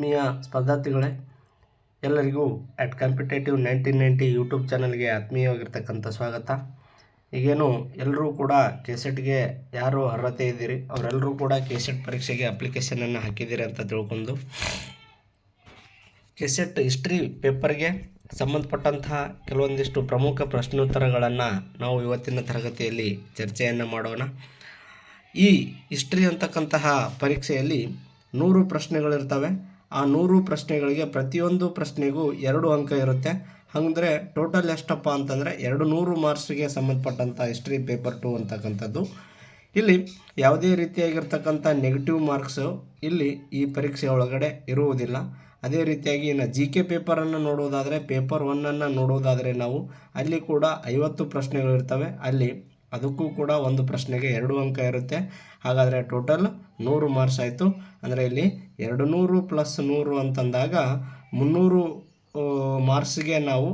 ಆತ್ಮೀಯ ಸ್ಪರ್ಧಾರ್ಥಿಗಳೇ, ಎಲ್ಲರಿಗೂ at competitive nineteen ninety YouTube ಚಾನಲ್ಗೆ ಆತ್ಮೀಯವಾಗಿರ್ತಕ್ಕಂಥ ಸ್ವಾಗತ. ಈಗೇನು ಎಲ್ಲರೂ ಕೂಡ ಕೆ ಸೆಟ್ಗೆ ಯಾರು ಅರ್ಹತೆ ಇದ್ದೀರಿ? ಅವರೆಲ್ಲರೂ ಕೂಡ ಕೆ ಸೆಟ್ ಪರೀಕ್ಷೆಗೆ ಅಪ್ಲಿಕೇಶನನ್ನು ಹಾಕಿದ್ದೀರಿ ಅಂತ ತಿಳ್ಕೊಂಡು. ಕೆ ಸೆಟ್ ಹಿಸ್ಟ್ರಿ ಪೇಪರ್ಗೆ ಸಂಬಂಧಪಟ್ಟಂತಹ ಕೆಲವೊಂದಿಷ್ಟು ಪ್ರಮುಖ ಪ್ರಶ್ನೋತ್ತರಗಳನ್ನು ನಾವು ಇವತ್ತಿನ ತರಗತಿಯಲ್ಲಿ ಚರ್ಚೆಯನ್ನು ಮಾಡೋಣ. ಈ ಹಿಸ್ಟ್ರಿ ಅಂತಕ್ಕಂತಹ ಪರೀಕ್ಷೆಯಲ್ಲಿ ನೂರು ಪ್ರಶ್ನೆಗಳಿರ್ತವೆ. ಆ ನೂರು ಪ್ರಶ್ನೆಗಳಿಗೆ ಪ್ರತಿಯೊಂದು ಪ್ರಶ್ನೆಗೂ ಎರಡು ಅಂಕ ಇರುತ್ತೆ. ಹಾಗಂದ್ರೆ ಟೋಟಲ್ ಎಷ್ಟಪ್ಪ ಅಂತಂದರೆ ಎರಡು ನೂರು ಮಾರ್ಕ್ಸ್ಗೆ ಸಂಬಂಧಪಟ್ಟಂಥ ಹಿಸ್ಟ್ರಿ ಪೇಪರ್ ಟು ಅಂತಕ್ಕಂಥದ್ದು. ಇಲ್ಲಿ ಯಾವುದೇ ರೀತಿಯಾಗಿರ್ತಕ್ಕಂಥ ನೆಗೆಟಿವ್ ಮಾರ್ಕ್ಸು ಇಲ್ಲಿ ಈ ಪರೀಕ್ಷೆ ಒಳಗಡೆ ಇರುವುದಿಲ್ಲ. ಅದೇ ರೀತಿಯಾಗಿ ಇನ್ನು ಜಿ ಕೆ ಪೇಪರನ್ನು ನೋಡುವುದಾದರೆ ಪೇಪರ್ ಒನ್ನನ್ನು ನೋಡುವುದಾದರೆ ನಾವು ಅಲ್ಲಿ ಕೂಡ ಐವತ್ತು ಪ್ರಶ್ನೆಗಳಿರ್ತವೆ. ಅಲ್ಲಿ ಅದಕ್ಕೂ ಕೂಡ ಒಂದು ಪ್ರಶ್ನೆಗೆ ಎರಡು ಅಂಕ ಇರುತ್ತೆ. ಹಾಗಾದರೆ ಟೋಟಲ್ ನೂರು ಮಾರ್ಕ್ಸ್ ಆಯಿತು. ಅಂದರೆ ಇಲ್ಲಿ ಎರಡು ನೂರು ಪ್ಲಸ್ ನೂರು ಅಂತಂದಾಗ ಮುನ್ನೂರು ಮಾರ್ಕ್ಸ್ಗೆ ನಾವು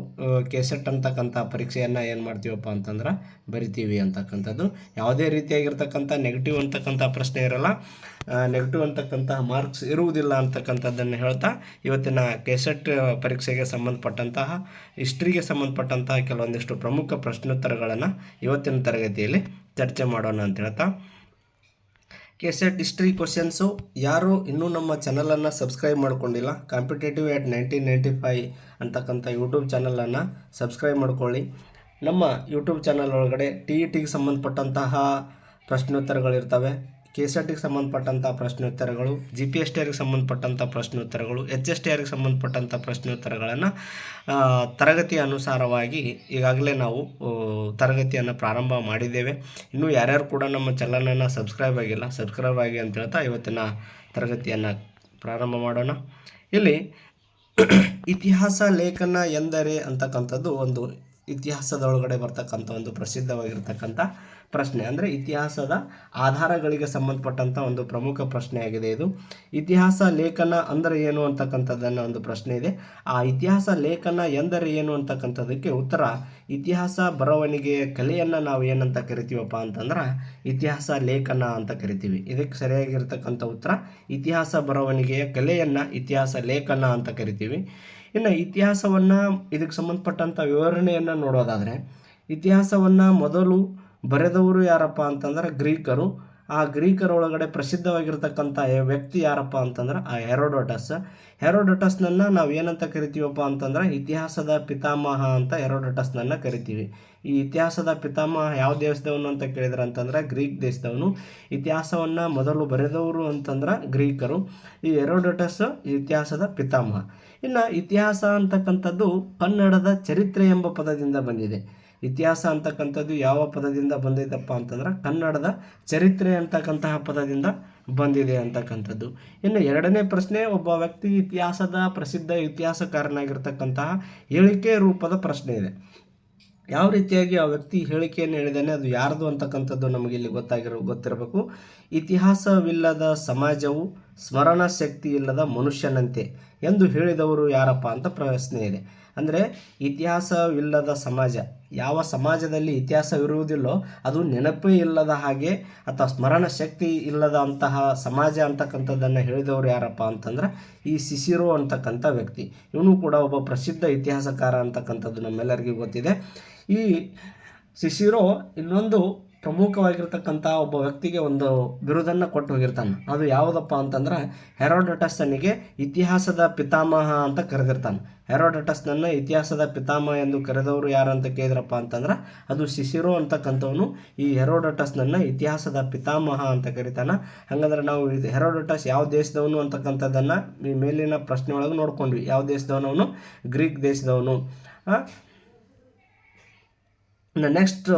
ಕೆಸೆಟ್ ಅಂತಕ್ಕಂಥ ಪರೀಕ್ಷೆಯನ್ನು ಏನು ಮಾಡ್ತೀವಪ್ಪ ಅಂತಂದ್ರೆ ಬರಿತೀವಿ ಅಂತಕ್ಕಂಥದ್ದು. ಯಾವುದೇ ರೀತಿಯಾಗಿರ್ತಕ್ಕಂಥ ನೆಗೆಟಿವ್ ಅಂತಕ್ಕಂಥ ಪ್ರಶ್ನೆ ಇರಲ್ಲ. ನೆಗೆಟಿವ್ ಅಂತಕ್ಕಂಥ ಮಾರ್ಕ್ಸ್ ಇರುವುದಿಲ್ಲ ಅಂತಕ್ಕಂಥದ್ದನ್ನು ಹೇಳ್ತಾ ಇವತ್ತಿನ ಕೆಸೆಟ್ ಪರೀಕ್ಷೆಗೆ ಸಂಬಂಧಪಟ್ಟಂತಹ ಹಿಸ್ಟ್ರಿಗೆ ಸಂಬಂಧಪಟ್ಟಂತಹ ಕೆಲವೊಂದಿಷ್ಟು ಪ್ರಮುಖ ಪ್ರಶ್ನೋತ್ತರಗಳನ್ನು ಇವತ್ತಿನ ತರಗತಿಯಲ್ಲಿ ಚರ್ಚೆ ಮಾಡೋಣ ಅಂತ ಹೇಳ್ತಾ ಕೆಸೆಟ್ ಹಿಸ್ಟ್ರಿ ಕ್ವಶನ್ಸು ಯಾರು ಇನ್ನೂ ನಮ್ಮ ಚಾನಲನ್ನು ಸಬ್ಸ್ಕ್ರೈಬ್ ಮಾಡ್ಕೊಂಡಿಲ್ಲ competitive at nineteen ninety five ಅಂತಕ್ಕಂಥ ಯೂಟ್ಯೂಬ್ ಚಾನಲನ್ನು ಸಬ್ಸ್ಕ್ರೈಬ್ ಮಾಡ್ಕೊಳ್ಳಿ. ನಮ್ಮ ಯೂಟ್ಯೂಬ್ ಚಾನಲ್ ಒಳಗಡೆ ಟಿ ಇ ಟಿಗೆ ಸಂಬಂಧಪಟ್ಟಂತಹ ಪ್ರಶ್ನೋತ್ತರಗಳಿರ್ತವೆ. ಕೆ ಎಸ್ ಆರ್ ಟಿಗೆ ಸಂಬಂಧಪಟ್ಟಂಥ ಪ್ರಶ್ನೋತ್ತರಗಳು ಜಿ ಪಿ ಎಸ್ ಟಿ ಆರ್ಗೆ ಸಂಬಂಧಪಟ್ಟಂಥ ಪ್ರಶ್ನೋತ್ತರಗಳು ಎಚ್ ಎಸ್ ಟಿ ಆರ್ಗೆ ಸಂಬಂಧಪಟ್ಟಂಥ ಪ್ರಶ್ನೋತ್ತರಗಳನ್ನು ತರಗತಿಯ ಅನುಸಾರವಾಗಿ ಈಗಾಗಲೇ ನಾವು ತರಗತಿಯನ್ನು ಪ್ರಾರಂಭ ಮಾಡಿದ್ದೇವೆ. ಇನ್ನೂ ಯಾರ್ಯಾರು ಕೂಡ ನಮ್ಮ ಚಾನಲನ್ನು ಸಬ್ಸ್ಕ್ರೈಬ್ ಆಗಿಲ್ಲ ಸಬ್ಸ್ಕ್ರೈಬ್ ಆಗಿ ಅಂತ ಹೇಳ್ತಾ ಇವತ್ತಿನ ತರಗತಿಯನ್ನು ಪ್ರಾರಂಭ ಮಾಡೋಣ. ಇಲ್ಲಿ ಇತಿಹಾಸ ಲೇಖನ ಎಂದರೆ ಅಂತಕ್ಕಂಥದ್ದು ಒಂದು ಇತಿಹಾಸದೊಳಗಡೆ ಬರ್ತಕ್ಕಂಥ ಒಂದು ಪ್ರಸಿದ್ಧವಾಗಿರ್ತಕ್ಕಂಥ ಪ್ರಶ್ನೆ. ಅಂದರೆ ಇತಿಹಾಸದ ಆಧಾರಗಳಿಗೆ ಸಂಬಂಧಪಟ್ಟಂಥ ಒಂದು ಪ್ರಮುಖ ಪ್ರಶ್ನೆಯಾಗಿದೆ ಇದು. ಇತಿಹಾಸ ಲೇಖನ ಅಂದರೆ ಏನು ಅಂತಕ್ಕಂಥದ್ದನ್ನು ಒಂದು ಪ್ರಶ್ನೆ ಇದೆ. ಆ ಇತಿಹಾಸ ಲೇಖನ ಎಂದರೆ ಏನು ಅಂತಕ್ಕಂಥದ್ದಕ್ಕೆ ಉತ್ತರ, ಇತಿಹಾಸ ಬರವಣಿಗೆಯ ಕಲೆಯನ್ನು ನಾವು ಏನಂತ ಕರಿತೀವಪ್ಪ ಅಂತಂದ್ರೆ ಇತಿಹಾಸ ಲೇಖನ ಅಂತ ಕರಿತೀವಿ. ಇದಕ್ಕೆ ಸರಿಯಾಗಿರ್ತಕ್ಕಂಥ ಉತ್ತರ, ಇತಿಹಾಸ ಬರವಣಿಗೆಯ ಕಲೆಯನ್ನು ಇತಿಹಾಸ ಲೇಖನ ಅಂತ ಕರಿತೀವಿ. ಇನ್ನು ಇತಿಹಾಸವನ್ನು ಇದಕ್ಕೆ ಸಂಬಂಧಪಟ್ಟಂಥ ವಿವರಣೆಯನ್ನು ನೋಡೋದಾದರೆ, ಇತಿಹಾಸವನ್ನು ಮೊದಲು ಬರೆದವರು ಯಾರಪ್ಪ ಅಂತಂದ್ರೆ ಗ್ರೀಕರು. ಆ ಗ್ರೀಕರ ಒಳಗಡೆ ಪ್ರಸಿದ್ಧವಾಗಿರ್ತಕ್ಕಂಥ ವ್ಯಕ್ತಿ ಯಾರಪ್ಪ ಅಂತಂದ್ರೆ ಆ ಹೆರೋಡೋಟಸ್. ಹೆರೋಡೋಟಸ್ನನ್ನು ನಾವು ಏನಂತ ಕರಿತೀವಪ್ಪ ಅಂತಂದ್ರೆ ಇತಿಹಾಸದ ಪಿತಾಮಹ ಅಂತ ಹೆರೋಡೋಟಸ್ನನ್ನು ಕರಿತೀವಿ. ಈ ಇತಿಹಾಸದ ಪಿತಾಮಹ ಯಾವ ದೇಶದವನು ಅಂತ ಕೇಳಿದ್ರೆ ಅಂತಂದ್ರೆ ಗ್ರೀಕ್ ದೇಶದವನು. ಇತಿಹಾಸವನ್ನು ಮೊದಲು ಬರೆದವರು ಅಂತಂದ್ರೆ ಗ್ರೀಕರು. ಈ ಹೆರೋಡೋಟಸ್ ಇತಿಹಾಸದ ಪಿತಾಮಹ. ಇನ್ನು ಇತಿಹಾಸ ಅಂತಕ್ಕಂಥದ್ದು ಕನ್ನಡದ ಚರಿತ್ರೆ ಎಂಬ ಪದದಿಂದ ಬಂದಿದೆ. ಇತಿಹಾಸ ಅಂತಕ್ಕಂಥದ್ದು ಯಾವ ಪದದಿಂದ ಬಂದಿದ್ದಪ್ಪ ಅಂತಂದ್ರೆ ಕನ್ನಡದ ಚರಿತ್ರೆ ಅಂತಕ್ಕಂತಹ ಪದದಿಂದ ಬಂದಿದೆ ಅಂತಕ್ಕಂಥದ್ದು. ಇನ್ನು ಎರಡನೇ ಪ್ರಶ್ನೆ, ಒಬ್ಬ ವ್ಯಕ್ತಿ ಇತಿಹಾಸದ ಪ್ರಸಿದ್ಧ ಇತಿಹಾಸಕಾರನಾಗಿರ್ತಕ್ಕಂತಹ ಹೇಳಿಕೆ ರೂಪದ ಪ್ರಶ್ನೆ ಇದೆ. ಯಾವ ರೀತಿಯಾಗಿ ಆ ವ್ಯಕ್ತಿ ಹೇಳಿಕೆಯನ್ನು ಹೇಳಿದಾನೆ, ಅದು ಯಾರ್ದು ಅಂತಕ್ಕಂಥದ್ದು ನಮಗೆ ಇಲ್ಲಿ ಗೊತ್ತಾಗಿರೋ, ಗೊತ್ತಿರಬೇಕು. ಇತಿಹಾಸವಿಲ್ಲದ ಸಮಾಜವು ಸ್ಮರಣ ಶಕ್ತಿ ಇಲ್ಲದ ಮನುಷ್ಯನಂತೆ ಎಂದು ಹೇಳಿದವರು ಯಾರಪ್ಪ ಅಂತ ಪ್ರಶ್ನೆ ಇದೆ. ಅಂದರೆ ಇತಿಹಾಸವಿಲ್ಲದ ಸಮಾಜ. ಯಾವ ಸಮಾಜದಲ್ಲಿ ಇತಿಹಾಸವಿರುವುದಿಲ್ಲೋ ಅದು ನೆನಪೇ ಇಲ್ಲದ ಹಾಗೆ ಅಥವಾ ಸ್ಮರಣ ಶಕ್ತಿ ಇಲ್ಲದ ಅಂತಹ ಸಮಾಜ ಅಂತಕ್ಕಂಥದ್ದನ್ನು ಹೇಳಿದವರು ಯಾರಪ್ಪ ಅಂತಂದ್ರೆ ಈ ಸಿಸಿರೋ ಅಂತಕ್ಕಂಥ ವ್ಯಕ್ತಿ. ಇವನು ಕೂಡ ಒಬ್ಬ ಪ್ರಸಿದ್ಧ ಇತಿಹಾಸಕಾರ ಅಂತಕ್ಕಂಥದ್ದು ನಮ್ಮೆಲ್ಲರಿಗೂ ಗೊತ್ತಿದೆ. ಈ ಸಿಸಿರೋ ಇನ್ನೊಂದು ಪ್ರಮುಖವಾಗಿರ್ತಕ್ಕಂಥ ಒಬ್ಬ ವ್ಯಕ್ತಿಗೆ ಒಂದು ಬಿರುದನ್ನು ಕೊಟ್ಟು ಹೋಗಿರ್ತಾನೆ. ಅದು ಯಾವುದಪ್ಪ ಅಂತಂದ್ರೆ ಹೆರೋಡಟಸ್ನಿಗೆ ಇತಿಹಾಸದ ಪಿತಾಮಹ ಅಂತ ಕರೆದಿರ್ತಾನೆ. ಹೆರೋಡಟಸ್ನನ್ನ ಇತಿಹಾಸದ ಪಿತಾಮಹ ಎಂದು ಕರೆದವರು ಯಾರು ಅಂತ ಕೇಳಿದ್ರಪ್ಪ ಅಂತಂದ್ರೆ ಅದು ಶಿಶಿರೋ ಅಂತಕ್ಕಂಥವನು ಈ ಹೆರೋಡಟಸ್ನನ್ನ ಇತಿಹಾಸದ ಪಿತಾಮಹ ಅಂತ ಕರಿತಾನೆ. ಹಾಗಂದ್ರೆ ನಾವು ಇದು ಹೆರೋಡಟಸ್ ಯಾವ ದೇಶದವನು ಅಂತಕ್ಕಂಥದ್ದನ್ನು ಈ ಮೇಲಿನ ಪ್ರಶ್ನೆ ಒಳಗೆ ನೋಡ್ಕೊಂಡ್ವಿ. ಯಾವ ದೇಶದವನವನು? ಗ್ರೀಕ್ ದೇಶದವನು. ನೆಕ್ಸ್ಟ್